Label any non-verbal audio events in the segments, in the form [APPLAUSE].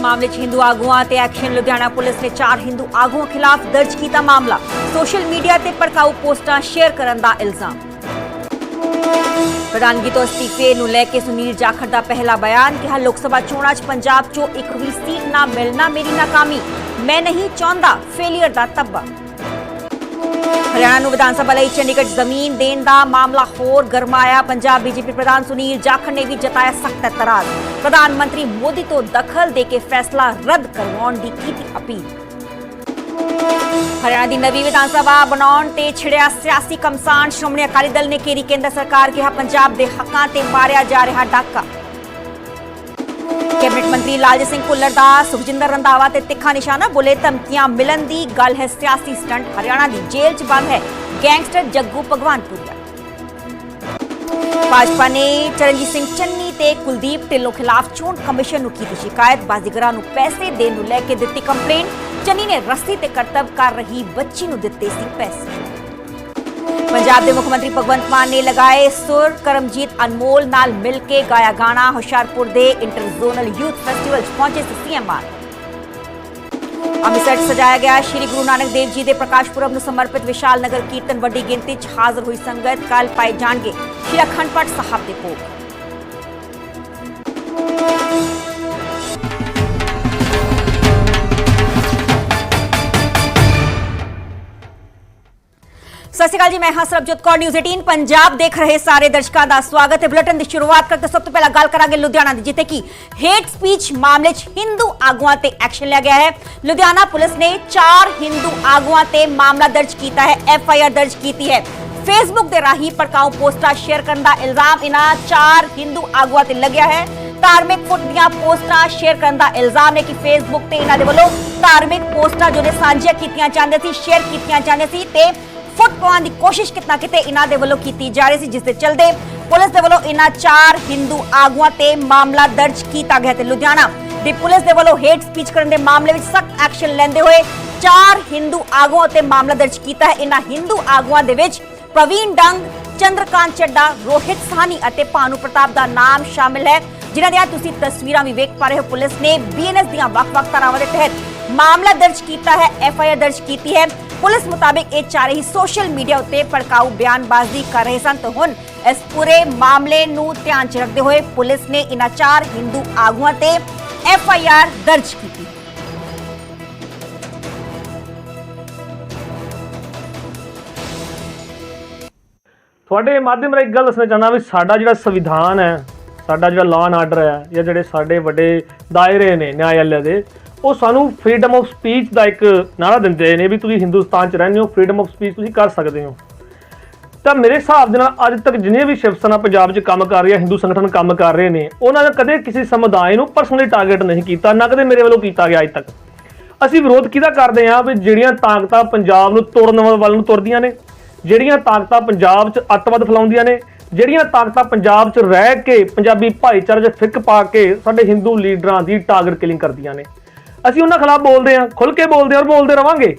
ਮਾਮਲੇ 'ਚ ਹਿੰਦੂ ਆਗੂਆਂ ਤੇ ਐਕਸ਼ਨ ਲੁਧਿਆਣਾ ਪੁਲਿਸ ਨੇ ਚਾਰ ਹਿੰਦੂ ਆਗੂਆਂ ਖਿਲਾਫ ਦਰਜ ਕੀਤਾ ਮਾਮਲਾ। ਸੋਸ਼ਲ ਮੀਡੀਆ ਤੇ ਭੜਕਾਊ ਪੋਸਟਾਂ ਸ਼ੇਅਰ ਕਰਨ ਦਾ ਇਲਜ਼ਾਮ। ਪ੍ਰਧਾਨਗੀ ਤੋਂ ਅਸਤੀਫੇ ਨੂੰ ਲੈ ਕੇ ਸੁਨੀਲ ਜਾਖੜ ਦਾ ਪਹਿਲਾ ਬਿਆਨ, ਕਿਹਾ ਲੋਕ ਸਭਾ ਚੋਣਾਂ 'ਚ ਪੰਜਾਬ 'ਚੋਂ ਇੱਕ ਵੀ ਸੀਟ ਨਾ ਮਿਲਣਾ ਮੇਰੀ ਨਾਕਾਮੀ। ਮੈਂ ਨਹੀਂ ਚਾਹੁੰਦਾ ਫੇਲਿਅਰ ਦਾ ਤੱਬਾ। ਹਰਿਆਣਾ ਨੂੰ ਵਿਧਾਨ ਸਭਾ ਲਈ ਚੰਡੀਗੜ੍ਹ ਜ਼ਮੀਨ ਦੇਣ ਦਾ ਮਾਮਲਾ ਹੋਰ ਗਰਮਾਇਆ। ਪੰਜਾਬ ਬੀਜੇਪੀ ਪ੍ਰਧਾਨ ਸੁਨੀਲ ਜਾਖੜ ਨੇ ਵੀ ਜਤਾਇਆ ਸਖਤ ਇਤਰਾਜ਼। ਪ੍ਰਧਾਨ ਮੰਤਰੀ ਮੋਦੀ ਤੋਂ ਦਖਲ ਦੇ ਕੇ ਫੈਸਲਾ ਰੱਦ ਕਰਵਾਉਣ ਦੀ ਕੀਤੀ ਅਪੀਲ। ਹਰਿਆਣਾ ਦੀ ਨਵੀਂ ਵਿਧਾਨ ਸਭਾ ਬਣਾਉਣ ਤੇ ਛਿੜਿਆ ਸਿਆਸੀ ਕਮਸਾਨ ਸ਼੍ਰੋਮਣੀ ਅਕਾਲੀ ਦਲ ਨੇ ਕੇਰੀ ਕੇਂਦਰ ਸਰਕਾਰ ਕਿਹਾ, ਪੰਜਾਬ ਦੇ ਹੱਕਾਂ ਤੇ ਮਾਰਿਆ ਜਾ ਰਿਹਾ ਡਾਕਾ। ਕੈਬਨਿਟ ਮੰਤਰੀ ਲਾਲਜੀਤ ਸਿੰਘ ਭੁੱਲਰ ਦਾ, ਸੁਖਜਿੰਦਰ ਰੰਧਾਵਾ ਤੇ ਤਿੱਖਾ ਨਿਸ਼ਾਨਾ ਬੋਲੇ ਧਮਕੀਆਂ ਮਿਲਣ ਦੀ ਗੱਲ ਹੈ ਸਿਆਸੀ ਸਟੰਟ। ਹਰਿਆਣਾ ਦੀ ਜੇਲ੍ਹ 'ਚ ਬੰਦ ਹੈ ਗੈਂਗਸਟਰ ਜੱਗੂ ਭਗਵਾਨਪੁਰੀਆ ਭਾਜਪਾ ਨੇ ਚਰਨਜੀਤ ਸਿੰਘ ਚੰਨੀ ਤੇ ਕੁਲਦੀਪ ਢਿੱਲੋਂ ਖਿਲਾਫ ਚੋਣ ਕਮਿਸ਼ਨ ਨੂੰ ਕੀਤੀ ਸ਼ਿਕਾਇਤ। ਬਾਜ਼ੀਗਰਾਂ ਨੂੰ ਪੈਸੇ ਦੇਣ ਨੂੰ ਲੈ ਕੇ ਦਿੱਤੀ ਕੰਪਲੇਂਟ। ਚੰਨੀ ਨੇ ਰਸਤੀ ਤੇ ਕਰਤੱਵ ਕਰ ਰਹੀ ਬੱਚੀ ਨੂੰ ਦਿੱਤੇ ਸੀ ਪੈਸੇ। ਪੰਜਾਬ ਦੇ ਮੁੱਖ ਮੰਤਰੀ ਭਗਵੰਤ ਮਾਨ ਨੇ ਲਗਾਏ ਸੁਰ, ਕਰਮਜੀਤ, ਅਨਮੋਲ ਨਾਲ ਮਿਲ ਕੇ ਗਾਇਆ ਗਾਣਾ। ਹੁਸ਼ਿਆਰਪੁਰ ਦੇ ਇੰਟਰ ਜ਼ੋਨਲ ਯੂਥ ਫੈਸਟੀਵਲ 'ਚ ਪਹੁੰਚੇ ਸੀ ਸੀਐਮ ਮਾਨ। ਅੰਮ੍ਰਿਤਸਰ ਸਜਾਇਆ ਗਿਆ ਸ਼੍ਰੀ ਗੁਰੂ ਨਾਨਕ ਦੇਵ ਜੀ ਦੇ ਪ੍ਰਕਾਸ਼ ਪੁਰਬ ਨੂੰ ਸਮਰਪਿਤ ਵਿਸ਼ਾਲ ਨਗਰ ਕੀਰਤਨ ਵੱਡੀ ਗਿਣਤੀ 'ਚ ਹਾਜ਼ਰ ਹੋਈ ਸੰਗਤ। ਕੱਲ ਪਾਏ ਜਾਣਗੇ ਸ਼੍ਰੀ ਅਖੰਡ ਪਾਠ ਸਾਹਿਬ ਦੇ ਭੋਗ। ਸਤਿ ਸ਼੍ਰੀ ਅਕਾਲ ਜੀ ਮੈਂ ਹਾਂ ਸਰਬਜੋਤ ਕੌਰ ਨਿਊਜ਼ 18 ਪੰਜਾਬ ਦੇਖ ਰਹੇ ਸਾਰੇ ਦਰਸ਼ਕਾਂ ਦਾ ਸਵਾਗਤ ਹੈ ਬੁਲੇਟਿਨ ਦੀ ਸ਼ੁਰੂਆਤ ਕਰਦੇ ਸਭ ਤੋਂ ਪਹਿਲਾਂ ਗੱਲ ਕਰਾਂਗੇ ਲੁਧਿਆਣਾ ਦੀ ਜਿੱਥੇ ਕਿ ਹੇਟ ਸਪੀਚ ਮਾਮਲੇ 'ਚ ਹਿੰਦੂ ਆਗੂਆਂ ਤੇ ਐਕਸ਼ਨ ਲਿਆ ਗਿਆ ਹੈ ਲੁਧਿਆਣਾ ਪੁਲਿਸ ਨੇ ਚਾਰ ਹਿੰਦੂ ਆਗੂਆਂ ਤੇ ਮਾਮਲਾ ਦਰਜ ਕੀਤਾ ਹੈ ਐਫ ਆਈ ਆਰ ਦਰਜ ਕੀਤੀ ਹੈ ਫੇਸਬੁੱਕ ਦੇ ਰਾਹੀਂ ਭੜਕਾਊ ਪੋਸਟਾਂ ਸ਼ੇਅਰ ਕਰਨ ਦਾ ਇਲਜ਼ਾਮ ਇਹਨਾਂ ਚਾਰ ਹਿੰਦੂ ਆਗੂਆਂ ਤੇ ਲੱਗਿਆ ਹੈ ਧਾਰਮਿਕ ਫੁੱਟ ਦੀਆਂ ਪੋਸਟਾਂ ਸ਼ੇਅਰ ਕਰਨ ਦਾ ਇਲਜ਼ਾਮ ਹੈ ਕਿ ਫੇਸਬੁੱਕ ਤੇ ਇਹਨਾਂ ਦੇ ਵੱਲੋਂ ਧਾਰਮਿਕ ਪੋਸਟਾਂ ਜੋ ਨੇ ਸਾਂਝੀਆਂ ਕੀਤੀਆਂ ਜਾਂਦੀਆਂ ਸੀ ਸ਼ੇਅਰ ਕੀਤੀਆਂ ਜਾਂਦੀਆਂ ਸੀ ਤੇ ਫੁੱਟ ਪਾਉਣ ਦੀ ਕੋਸ਼ਿਸ਼ ਕਿਤਨਾ ਕਿਤੇ ਇਹਨਾਂ ਦੇ ਵੱਲੋਂ ਕੀਤੀ ਜਾ ਰਹੀ ਸੀ, ਜਿਸ ਦੇ ਚਲਦੇ ਪੁਲਿਸ ਦੇ ਵੱਲੋਂ ਇਹਨਾਂ ਚਾਰ ਹਿੰਦੂ ਆਗੂਆਂ ਤੇ ਮਾਮਲਾ ਦਰਜ ਕੀਤਾ ਗਿਆ ਤੇ ਲੁਧਿਆਣਾ ਦੀ ਪੁਲਿਸ ਦੇ ਵੱਲੋਂ ਹੇਟ ਸਪੀਚ ਕਰਨ ਦੇ ਮਾਮਲੇ ਵਿੱਚ ਸਖਤ ਐਕਸ਼ਨ ਲੈਂਦੇ ਹੋਏ ਚਾਰ ਹਿੰਦੂ ਆਗੂਆਂ ਤੇ ਮਾਮਲਾ ਦਰਜ ਕੀਤਾ ਹੈ। ਇਹਨਾਂ ਹਿੰਦੂ ਆਗੂਆਂ ਦੇ ਵਿੱਚ ਪ੍ਰਵੀਨ ਡੰਗ, ਚੰਦਰਕਾਂਤ ਚੱਡਾ, ਰੋਹਿਤ ਸਾਨੀ ਅਤੇ ਭਾਨੂ ਪ੍ਰਤਾਪ ਦਾ ਨਾਮ ਸ਼ਾਮਿਲ ਹੈ, ਜਿਨ੍ਹਾਂ ਦੀਆਂ ਤੁਸੀਂ ਤਸਵੀਰਾਂ ਵੀ ਵੇਖ ਪਾ ਰਹੇ ਹੋ। ਪੁਲਿਸ ਨੇ ਬੀਐਨਐਸ ਦੀਆਂ ਵੱਖ-ਵੱਖ ਧਾਰਾਵਾਂ ਦੇ ਤਹਿਤ ਮਾਮਲਾ ਦਰਜ ਕੀਤਾ ਹੈ, ਐਫਆਈਆਰ ਦਰਜ ਕੀਤੀ ਹੈ। ਪੁਲਿਸ ਮੁਤਾਬਿਕ ਇਹ ਚਾਰੇ ਹੀ ਸੋਸ਼ਲ ਮੀਡੀਆ ਉੱਤੇ ਭੜਕਾਊ ਬਿਆਨਬਾਜ਼ੀ ਕਰ ਰਹੇ ਸਨ। ਤਾਂ ਹੁਣ ਇਸ ਪੂਰੇ ਮਾਮਲੇ ਨੂੰ ਧਿਆਨ 'ਚ ਰੱਖਦੇ ਹੋਏ ਪੁਲਿਸ ਨੇ ਇਹਨਾਂ ਚਾਰ ਹਿੰਦੂ ਆਗੂਆਂ ਤੇ ਐਫਆਈਆਰ ਦਰਜ ਕੀਤੀ। ਤੁਹਾਡੇ ਮਾਧਿਅਮ ਰਾਹੀਂ ਗੱਲ ਦੱਸਣਾ ਚਾਹੁੰਦਾ ਵੀ ਸਾਡਾ ਜਿਹੜਾ ਸੰਵਿਧਾਨ ਹੈ, ਸਾਡਾ ਜਿਹੜਾ ਲਾਅ ਐਂਡ ਆਰਡਰ ਹੈ ਜਾਂ ਜਿਹੜੇ ਸਾਡੇ ਵੱਡੇ ਦਾਇਰੇ ਨੇ ਨਿਆਂਇਆਲੇ ਦੇ ਉਹ ਸਾਨੂੰ ਫਰੀडम ਆਫ ਸਪੀਚ ਦਾ ਇੱਕ ਨਾਰਾ ਦਿੰਦੇ ਨੇ ਵੀ ਤੁਸੀਂ ਹਿੰਦੁਸਤਾਨ 'ਚ ਰਹਿੰਦੇ ਹੋ ਫਰੀडम ਆਫ ਸਪੀਚ ਤੁਸੀਂ ਕਰ ਸਕਦੇ ਹੋ। ਤਾਂ ਮੇਰੇ ਹਿਸਾਬ ਦੇ ਨਾਲ ਅੱਜ ਤੱਕ ਜਿੰਨੇ ਵੀ ਸ਼ਿਵ ਸੈਨਾ ਪੰਜਾਬ 'ਚ ਕੰਮ ਕਰ ਰਹੀ ਹੈ ਹਿੰਦੂ ਸੰਗਠਨ ਕੰਮ ਕਰ ਰਹੇ ਨੇ, ਉਹਨਾਂ ਨੇ ਕਦੇ ਕਿਸੇ ਸਮੁਦਾਇ ਨੂੰ ਪਰਸਨਲੀ ਟਾਰਗੇਟ ਨਹੀਂ ਕੀਤਾ, ਨਾ ਕਦੇ ਮੇਰੇ ਵੱਲੋਂ ਕੀਤਾ ਗਿਆ ਅੱਜ ਤੱਕ। ਅਸੀਂ ਵਿਰੋਧ ਕਿਹਦਾ ਕਰਦੇ ਆ ਵੀ ਜਿਹੜੀਆਂ ਤਾਕਤਾਂ ਪੰਜਾਬ ਨੂੰ ਤੋੜਨ ਵੱਲ ਨੂੰ ਤੁਰਦੀਆਂ ਨੇ, ਜਿਹੜੀਆਂ ਤਾਕਤਾਂ ਪੰਜਾਬ 'ਚ ਅੱਤਵਾਦ ਫੈਲਾਉਂਦੀਆਂ ਨੇ, ਜਿਹੜੀਆਂ ਤਾਕਤਾਂ ਪੰਜਾਬ 'ਚ ਰਹਿ ਕੇ ਪੰਜਾਬੀ ਭਾਈਚਾਰੇ 'ਚ ਫਿੱਕ ਪਾ ਕੇ ਸਾਡੇ ਹਿੰਦੂ ਲੀਡਰਾਂ ਦੀ ਟਾਰਗੇਟ ਕਿਲਿੰਗ ਕਰਦੀਆਂ ਨੇ। ਅਸੀਂ ਉਹਨਾਂ ਖਿਲਾਫ ਬੋਲਦੇ ਹਾਂ ਖੁੱਲ ਕੇ ਬੋਲਦੇ ਹਾਂ ਔਰ ਬੋਲਦੇ ਰਵਾਂਗੇ।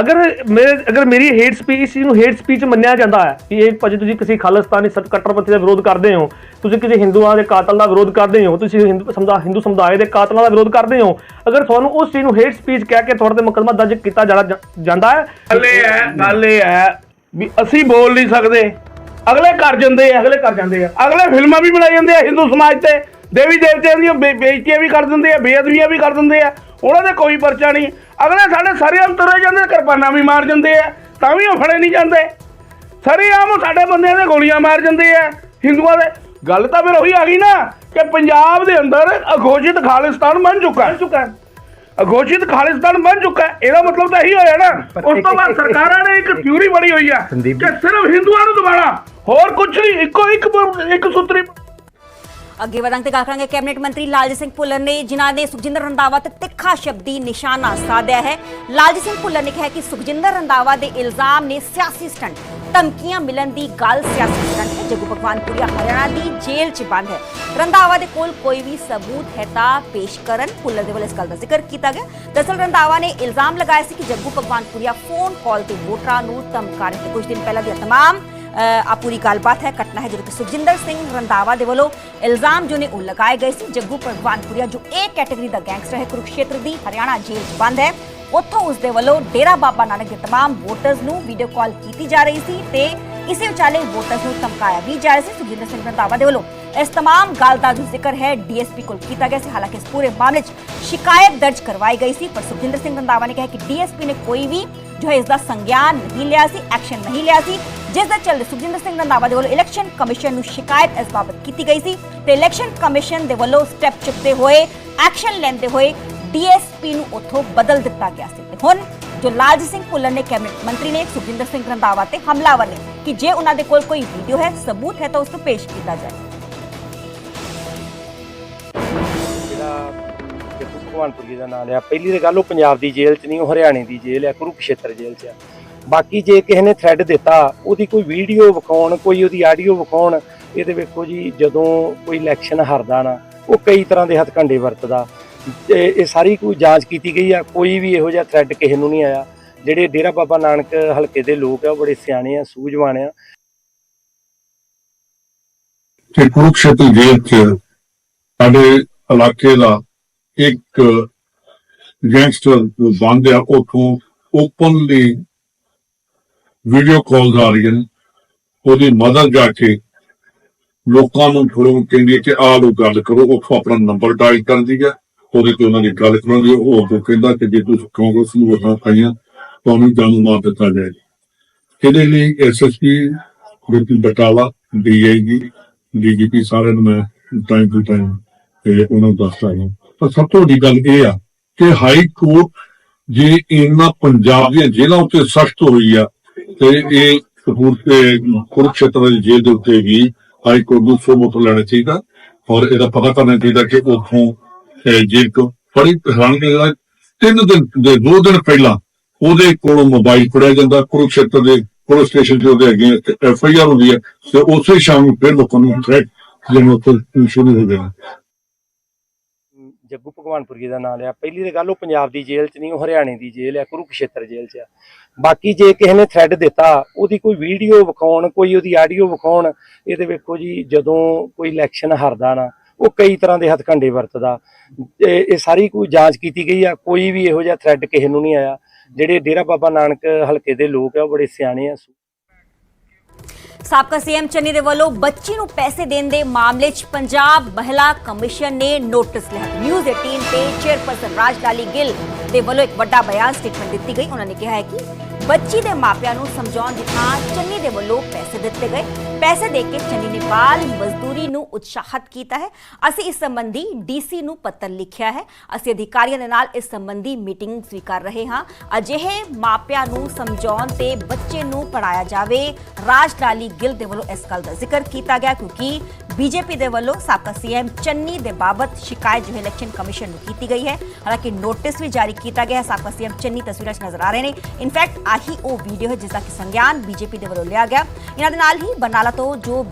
ਅਗਰ ਮੇਰੇ, ਅਗਰ ਮੇਰੀ ਹੇਟ ਸਪੀਚ ਇਸ ਨੂੰ ਹੇਟ ਸਪੀਚ ਮੰਨਿਆ ਜਾਂਦਾ ਹੈ ਕਿ ਇਹ ਭਾਜੀ ਤੁਸੀਂ ਕਿਸੇ ਖਾਲਿਸਤਾਨੀ ਸੱਚ ਕੱਟੜਪੰਥੀ ਦਾ ਵਿਰੋਧ ਕਰਦੇ ਹੋ, ਤੁਸੀਂ ਕਿਸੇ ਹਿੰਦੂਆਂ ਦੇ ਕਾਤਲ ਦਾ ਵਿਰੋਧ ਕਰਦੇ ਹੋ, ਤੁਸੀਂ ਹਿੰਦੂ ਸਮੁਦਾਇ ਹਿੰਦੂ ਸਮੁਦਾਇ ਦੇ ਕਾਤਲਾਂ ਦਾ ਵਿਰੋਧ ਕਰਦੇ ਹੋ, ਅਗਰ ਤੁਹਾਨੂੰ ਉਸ ਚੀਜ਼ ਨੂੰ ਹੇਟ ਸਪੀਚ ਕਹਿ ਕੇ ਤੁਹਾਡੇ ਤੇ ਮੁਕੱਦਮਾ ਦਰਜ ਕੀਤਾ ਜਾਣਾ ਜਾਂਦਾ ਹੈ, ਗੱਲ ਇਹ ਹੈ, ਗੱਲ ਇਹ ਹੈ ਵੀ ਅਸੀਂ ਬੋਲ ਨਹੀਂ ਸਕਦੇ। ਅਗਲੇ ਕਰ ਜਾਂਦੇ ਆ, ਅਗਲੇ ਕਰ ਜਾਂਦੇ ਆ। ਅਗਲੇ ਫਿਲਮਾਂ ਵੀ ਬਣਾਈ ਜਾਂਦੇ ਆ ਹਿੰਦੂ ਸਮਾਜ ਤੇ। ਦੇਵੀ ਦੇਵਤਿਆਂ ਦੀਆਂ ਬੇ- ਬੇਇੱਜ਼ਤੀਆਂ ਵੀ ਕਰ ਦਿੰਦੇ ਆ, ਬੇਅਦਬੀਆਂ ਵੀ ਕਰ ਦਿੰਦੇ ਆ। ਉਹਨਾਂ ਦੇ ਕੋਈ ਪਰਚਾ ਨਹੀਂ। ਅਗਲੇ ਸਾਡੇ ਸਰੇਆਮ ਤੁਰੇ ਜਾਂਦੇ ਕਿਰਪਾਨਾਂ ਵੀ ਮਾਰ ਜਾਂਦੇ ਆ ਤਾਂ ਵੀ ਉਹ ਫੜੇ ਨਹੀਂ ਜਾਂਦੇ। ਸਰੇਆਮ ਸਾਡੇ ਬੰਦਿਆਂ ਦੇ ਗੋਲੀਆਂ ਮਾਰ ਜਾਂਦੇ ਆ ਹਿੰਦੂਆਂ ਦੇ। ਗੱਲ ਤਾਂ ਫਿਰ ਉਹੀ ਆ ਗਈ ਨਾ ਕਿ ਪੰਜਾਬ ਦੇ ਅੰਦਰ ਅਘੋਸ਼ਿਤ ਖਾਲਿਸਤਾਨ ਬਣ ਚੁੱਕਾ ਹੈ। ਚੁੱਕਾ ਹੈ। ਅਘੋਸ਼ਿਤ ਖਾਲਿਸਤਾਨ ਬਣ ਚੁੱਕਾ ਹੈ। ਇਹਦਾ ਮਤਲਬ ਤਾਂ ਇਹੀ ਹੋਇਆ ਨਾ ਉਸ ਤੋਂ ਬਾਅਦ ਸਰਕਾਰਾਂ ਨੇ ਇੱਕ ਥਿਊਰੀ ਬਣੀ ਹੋਈ ਆ ਕਿ ਸਿਰਫ ਹਿੰਦੂਆਂ ਨੂੰ ਦਬਾਣਾ ਹੋਰ ਕੁਝ ਨਹੀਂ ਇੱਕੋ ਇੱਕ ਇੱਕ ਸੂਤਰੀ ਅੱਗੇ ਵਧਾਂਗੇ ਤੇ ਗੱਲ ਕਰਾਂਗੇ ਕੈਬਨਿਟ ਮੰਤਰੀ ਲਾਲਜੀਤ ਸਿੰਘ ਭੁੱਲਰ ਨੇ, ਜਿਨ੍ਹਾਂ ਨੇ ਸੁਖਜਿੰਦਰ ਰੰਧਾਵਾ ਤੇ ਤਿੱਖਾ ਸ਼ਬਦੀ ਨਿਸ਼ਾਨਾ ਸਾਧਿਆ ਹੈ। ਲਾਲਜੀਤ ਸਿੰਘ ਭੁੱਲਰ ਨੇ ਕਿਹਾ ਕਿ ਸੁਖਜਿੰਦਰ ਰੰਧਾਵਾ ਦੇ ਇਲਜ਼ਾਮ ਨੇ ਸਿਆਸੀ ਸਟੰਟ, ਧਮਕੀਆਂ ਮਿਲਣ ਦੀ ਗੱਲ ਸਿਆਸੀ ਸਟੰਟ ਹੈ। ਜੱਗੂ ਭਗਵਾਨਪੁਰੀਆ, ਹਰਿਆਣਾ ਦੀ ਜੇਲ੍ਹ 'ਚ ਬੰਦ ਹੈ। ਰੰਧਾਵਾ ਦੇ ਕੋਲ ਕੋਈ ਵੀ ਸਬੂਤ ਹੈ ਤਾਂ ਪੇਸ਼ ਕਰਨ। ਭੁੱਲਰ ਦੇ ਵੱਲੋਂ ਇਸ ਗੱਲ ਦਾ ਜ਼ਿਕਰ ਕੀਤਾ ਗਿਆ। ਦਰਅਸਲ ਰੰਧਾਵਾ ਨੇ ਇਲਜ਼ਾਮ ਲਗਾਇਆ ਸੀ ਕਿ ਜੱਗੂ ਭਗਵਾਨਪੁਰੀਆ ਫੋਨ ਕਾਲ ਤੇ ਵੋਟਰਾਂ ਨੂੰ ਧਮਕਾ ਰਿਹਾ ਹੈ ਕੁਝ ਦਿਨ ਪਹਿਲਾਂ ਦੀਆਂ ਤਮਾਮ ਆ ਪੂਰੀ ਗੱਲਬਾਤ ਹੈ ਘਟਨਾ ਹੈ ਜਦੋਂ ਕਿ ਸੁਖਜਿੰਦਰ ਸਿੰਘ ਰੰਧਾਵਾ ਦੇ ਵੱਲੋਂ ਇਲਜ਼ਾਮ ਜੋ ਨੇ ਉਹ ਲਗਾਏ ਗਏ ਸੀ ਜੱਗੂ ਭਗਵਾਨਪੁਰੀਆ ਜੋ ਏ ਕੈਟਾਗਰੀ ਦਾ ਗੈਂਗਸਟਰ ਹੈ ਕੁਰੂਕਸ਼ੇਤਰ ਦੀ ਹਰਿਆਣਾ ਜੇਲ੍ਹ 'ਚ ਬੰਦ ਹੈ ਉੱਥੋਂ ਉਸ ਦੇ ਵੱਲੋਂ ਡੇਰਾ ਬਾਬਾ ਨਾਨਕ ਦੇ तमाम ਵੋਟਰਸ ਨੂੰ ਵੀਡੀਓ ਕਾਲ ਕੀਤੀ ਜਾ ਰਹੀ ਸੀ ਤੇ ਇਸੇ ਵਿਚਾਲੇ ਵੋਟਰਸ ਨੂੰ ਧਮਕਾਇਆ ਵੀ ਜਾ ਰਿਹਾ ਸੀ ਸੁਖਜਿੰਦਰ ਸਿੰਘ ਰੰਧਾਵਾ ਦੇ ਵੱਲੋਂ ਇਸ तमाम ਗੱਲ ਦਾ ਜੋ ਜ਼ਿਕਰ ਹੈ ਡੀਐਸਪੀ ਕੋਲ ਕੀਤਾ ਗਿਆ ਸੀ ਹਾਲਾਂਕਿ ਇਸ ਪੂਰੇ ਮਾਮਲੇ 'ਚ ਸ਼ਿਕਾਇਤ ਦਰਜ ਕਰਵਾਈ ਗਈ ਸੀ ਪਰ ਸੁਖਜਿੰਦਰ ਸਿੰਘ ਰੰਧਾਵਾ ਨੇ ਕਿਹਾ ਕਿ ਡੀਐਸਪੀ ਨੇ ਕੋਈ ਵੀ ਜੋ ਹੈ ਇਸ ਦਾ ਸੰਗਿਆਨ ਨਹੀਂ ਲਿਆ ਸੀ ਐਕਸ਼ਨ ਨਹੀਂ ਲਿਆ ਸੀ ਜਿਸ ਦਾ ਚੱਲਦੇ ਸੁਖਜਿੰਦਰ ਸਿੰਘ ਰੰਧਾਵਾ ਦੇ ਵੱਲੋਂ ਇਲੈਕਸ਼ਨ ਕਮਿਸ਼ਨ ਨੂੰ ਸ਼ਿਕਾਇਤ ਇਸ ਬਾਬਤ ਕੀਤੀ ਗਈ ਸੀ ਤੇ ਇਲੈਕਸ਼ਨ ਕਮਿਸ਼ਨ ਦੇ ਵੱਲੋਂ ਸਟੈਪ ਚੁੱਕਦੇ ਹੋਏ ਐਕਸ਼ਨ ਲੈਂਦੇ ਹੋਏ ਡੀਐਸਪੀ ਨੂੰ ਉੱਥੋਂ ਬਦਲ ਦਿੱਤਾ ਗਿਆ ਸੀ ਤੇ ਹੁਣ ਜੋ ਲਾਲਜੀਤ ਸਿੰਘ ਭੁੱਲਰ ਨੇ ਕੈਬਨਿਟ ਮੰਤਰੀ ਨੇ ਸੁਖਜਿੰਦਰ ਸਿੰਘ ਰੰਧਾਵਾ ਤੇ ਹਮਲਾਵਰ ਨੇ ਕਿ ਜੇ ਉਹਨਾਂ ਦੇ ਕੋਲ ਕੋਈ ਵੀਡੀਓ ਹੈ ਸਬੂਤ ਹੈ ਤਾਂ ਉਸ ਨੂੰ ਪੇਸ਼ ਕੀਤਾ ਜਾਏ ਜੱਗੂ ਭਗਵਾਨਪੁਰੀ ਦਾ ਨਾਮ ਲਿਆ। ਪਹਿਲੀ ਤੇ ਗੱਲ ਉਹ ਪੰਜਾਬ ਦੀ ਜੇਲ੍ਹ 'ਚ ਨਹੀਂ, ਉਹ ਹਰਿਆਣੇ ਦੀ ਜੇਲ੍ਹ ਹੈ ਕੁਰੂਕਸ਼ੇਤਰ ਜੇਲ੍ਹ 'ਚ ਆ। ਬਾਕੀ ਜੇ ਕਿਸੇ ਨੇ ਥ੍ਰੈਡ ਦਿੱਤਾ, ਉਹਦੀ ਕੋਈ ਵੀਡੀਓ ਵਿਖਾਉਣ, ਕੋਈ ਉਹਦੀ ਆਡੀਓ ਵਿਖਾਉਣ, ਇਹ ਤੇ ਵੇਖੋ ਜੀ, ਜਦੋਂ ਕੋਈ ਇਲੈਕਸ਼ਨ ਹਾਰਦਾ ਨਾ, ਉਹ ਕਈ ਤਰ੍ਹਾਂ ਦੇ ਹੱਥਕੰਡੇ ਵਰਤਦਾ। ਇਹ ਸਾਰੀ ਕੋਈ ਜਾਂਚ ਕੀਤੀ ਗਈ ਆ, ਕੋਈ ਵੀ ਇਹੋ ਜਿਹਾ ਥ੍ਰੈਡ ਕਿਸੇ ਨੂੰ ਨਹੀਂ ਆਇਆ। ਜਿਹੜੇ ਡੇਰਾ ਬਾਬਾ ਨਾਨਕ ਹਲਕੇ ਦੇ ਲੋਕ ਆ, ਉਹ ਬੜੇ ਸਿਆਣੇ ਆ, ਸੂਝਵਾਨ ਆ। ਕਿ ਕੁਰੂਕਸ਼ੇਤਰ ਜੇਲ੍ਹ 'ਚ ਸਾਡੇ ਇਲਾਕੇ ਦਾ ਇੱਕ ਗੈਂਗਸਟਰ ਬੰਦ ਆ, ਉਥੋਂ ਓਪਨਲੀ ਵੀਡੀਓ ਕਾਲਸ ਆ ਰਹੀਆਂ ਉਹਦੀ ਮਦਦ ਜਾ ਕੇ ਲੋਕਾਂ ਨੂੰ ਥੋੜ੍ਹਾ ਕਹਿੰਦੀ ਕਿ ਆਹ ਲੋ ਗੱਲ ਕਰੋ, ਉੱਥੋਂ ਆਪਣਾ ਨੰਬਰ ਡਾਇਲ ਕਰਦੀ ਆ ਉਹਦੇ ਤੇ ਉਹਨਾਂ ਦੀ ਗੱਲ ਕਰਾਂਗੇ ਉਹ ਅੱਗੋਂ ਕਹਿੰਦਾ ਕਿ ਜੇ ਤੁਸੀਂ ਕਾਂਗਰਸ ਨੂੰ ਵੋਟਾਂ ਪਾਈਆਂ ਤੁਹਾਨੂੰ ਜਾਨੂ ਮਾਰ ਦਿੱਤਾ ਜਾਏਗਾ ਇਹਦੇ ਲਈ ਐਸਐਸਪੀ ਬਿਲਕੁਲ ਬਟਾਲਾ ਡੀਆਈਜੀ ਡੀਜੀਪੀ ਸਾਰਿਆਂ ਨੂੰ ਮੈਂ ਟਾਈਮ ਟੂ ਟਾਈਮ ਉਹਨਾਂ ਨੂੰ ਦੱਸਦਾ ਹਾਂ। ਪਰ ਸਭ ਤੋਂ ਵੱਡੀ ਗੱਲ ਇਹ ਆ ਕਿ ਹਾਈ ਕੋਰਟ ਜੇ ਇਹਨਾਂ ਪੰਜਾਬ ਦੀਆਂ ਜੇਲ੍ਹਾਂ ਉੱਤੇ ਸਖਤ ਹੋਈ ਆ, ਤੇ ਇਹ ਕਪੂਰਥੇ ਕੁਰੂਕਸ਼ੇਤਰ ਦੀ ਜੇਲ੍ਹ ਦੇ ਉੱਤੇ ਵੀ ਹਾਈ ਕੋਰਟ ਨੂੰ ਸੋਮਤ ਲੈਣਾ ਚਾਹੀਦਾ ਔਰ ਇਹਦਾ ਪਤਾ ਕਰਨਾ ਚਾਹੀਦਾ ਕਿ ਉਥੋਂ ਜੇਲ੍ਹ ਤੋਂ ਬੜੀ ਹੈਰਾਨਗੀ ਦਾ ਤਿੰਨ ਦਿਨ ਦੇ, ਦੋ ਦਿਨ ਪਹਿਲਾਂ ਉਹਦੇ ਕੋਲੋਂ ਮੋਬਾਈਲ ਫੜਿਆ ਜਾਂਦਾ, ਕੁਰੂਕਸ਼ੇਤਰ ਦੇ ਪੁਲਿਸ ਸਟੇਸ਼ਨ ਤੇ ਉਹਦੇ ਅੱਗੇ ਐਫ ਆਈ ਆਰ ਹੁੰਦੀ ਹੈ ਤੇ ਉਸੇ ਸ਼ਾਮ ਨੂੰ ਫਿਰ ਲੋਕਾਂ ਨੂੰ ਥ੍ਰੈਟ ਜਿਹਨੂੰ ਉੱਥੇ ਸ਼ੁਰੂ ਹੋ ਗਿਆ। ਜੱਗੂ ਭਗਵਾਨਪੁਰੀ ਦਾ ਨਾਮ ਲਿਆ। ਪਹਿਲੀ ਤੇ ਗੱਲ ਉਹ ਪੰਜਾਬ ਦੀ ਜੇਲ੍ਹ 'ਚ ਨਹੀਂ, ਉਹ ਹਰਿਆਣੇ ਦੀ ਜੇਲ੍ਹ ਹੈ ਕੁਰੂਕਸ਼ੇਤਰ ਜੇਲ੍ਹ 'ਚ ਆ। ਬਾਕੀ ਜੇ ਕਿਸੇ ਨੇ ਥ੍ਰੈਡ ਦਿੱਤਾ, ਉਹਦੀ ਕੋਈ ਵੀਡੀਓ ਵਿਖਾਉਣ, ਕੋਈ ਉਹਦੀ ਆਡੀਓ ਵਿਖਾਉਣ, ਇਹ ਤੇ ਵੇਖੋ ਜੀ, ਜਦੋਂ ਕੋਈ ਇਲੈਕਸ਼ਨ ਹਾਰਦਾ ਨਾ, ਉਹ ਕਈ ਤਰ੍ਹਾਂ ਦੇ ਹੱਥਕੰਡੇ ਵਰਤਦਾ। ਤੇ ਇਹ ਸਾਰੀ ਕੋਈ ਜਾਂਚ ਕੀਤੀ ਗਈ ਆ, ਕੋਈ ਵੀ ਇਹੋ ਜਿਹਾ ਥ੍ਰੈਡ ਕਿਸੇ ਨੂੰ ਨਹੀਂ ਆਇਆ। ਜਿਹੜੇ ਡੇਰਾ ਬਾਬਾ ਨਾਨਕ ਹਲਕੇ ਦੇ ਲੋਕ ਆ, ਉਹ ਬੜੇ ਸਿਆਣੇ ਆ। ਸਾਬਕਾ ਸੀਐਮ ਚੰਨੀ ਦੇ ਵੱਲੋਂ ਬੱਚੀ ਨੂੰ ਪੈਸੇ ਦੇਣ ਦੇ ਮਾਮਲੇ 'ਚ ਪੰਜਾਬ ਮਹਿਲਾ ਕਮਿਸ਼ਨ ਨੇ ਨੋਟਿਸ ਲਿਆ। ਨਿਊਜ਼ 18 ਤੇ ਚੇਅਰਪਰਸਨ ਰਾਜ ਗਿੱਲ ਦੇ ਵੱਲੋਂ ਇੱਕ ਵੱਡਾ ਬਿਆਨ ਸਟੇਟਮੈਂਟ ਦਿੱਤੀ ਗਈ। ਉਹਨਾਂ ਨੇ ਕਿਹਾ ਹੈ ਕਿ ਬੱਚੀ ਦੇ ਮਾਪਿਆਂ ਨੂੰ ਸਮਝਾਉਣ ਦੀ ਥਾਂ ਚੰਨੀ ਦੇ ਵੱਲੋਂ ਪੈਸੇ ਦਿੱਤੇ ਗਏ। ਪੈਸੇ ਦੇ ਕੇ ਚੰਨੀ ਨੇ ਬਾਲ ਮਜ਼ਦੂਰੀ ਨੂੰ ਉਤਸ਼ਾਹਿਤ ਕੀਤਾ ਹੈ। ਅਸੀਂ ਇਸ ਸੰਬੰਧੀ ਡੀਸੀ ਨੂੰ ਪੱਤਰ ਲਿਖਿਆ ਹੈ। ਅਸੀਂ ਅਧਿਕਾਰੀਆਂ ਦੇ ਨਾਲ ਇਸ ਸੰਬੰਧੀ ਮੀਟਿੰਗਸ ਵੀ ਕਰ ਰਹੇ ਹਾਂ। ਅਜਿਹੇ ਮਾਪਿਆਂ ਨੂੰ ਸਮਝਾਉਣ ਤੇ ਬੱਚੇ ਨੂੰ ਪੜਾਇਆ ਜਾਵੇ ਰਾਜ ਲਾਲੀ ਗਿੱਲ ਦੇ ਵੱਲੋਂ ਇਸ ਗੱਲ ਦਾ ਜ਼ਿਕਰ ਕੀਤਾ ਗਿਆ ਕਿਉਂਕਿ ਬੀਜੇਪੀ ਦੇ ਵੱਲੋਂ ਸਾਬਕਾ ਸੀਐਮ ਚੰਨੀ ਦੇ ਬਾਬਤ ਸ਼ਿਕਾਇਤ ਜੋ ਇਲੈਕਸ਼ਨ ਕਮਿਸ਼ਨ ਨੂੰ ਕੀਤੀ ਗਈ ਹੈ। ਹਾਲਾਂਕਿ ਨੋਟਿਸ ਵੀ ਜਾਰੀ ਕੀਤਾ ਗਿਆ ਹੈ। ਸਾਬਕਾ ਸੀਐਮ ਚੰਨੀ ਤਸਵੀਰਾਂ 'ਚ ਨਜ਼ਰ ਆ ਰਹੇ ਨੇ। ਇਨਫੈਕਟ ਆਹੀ ਉਹ ਵੀਡੀਓ ਹੈ, ਜਿਸ ਦਾ ਕਿ ਸੰਗਿਆਨ ਬੀਜੇਪੀ ਦੇ ਵੱਲੋਂ ਲਿਆ ਗਿਆ। ਇਹਨਾਂ ਦੇ ਨਾਲ ਹੀ ਬਰਨਾਲਾ ਤੋਂ ਜੋ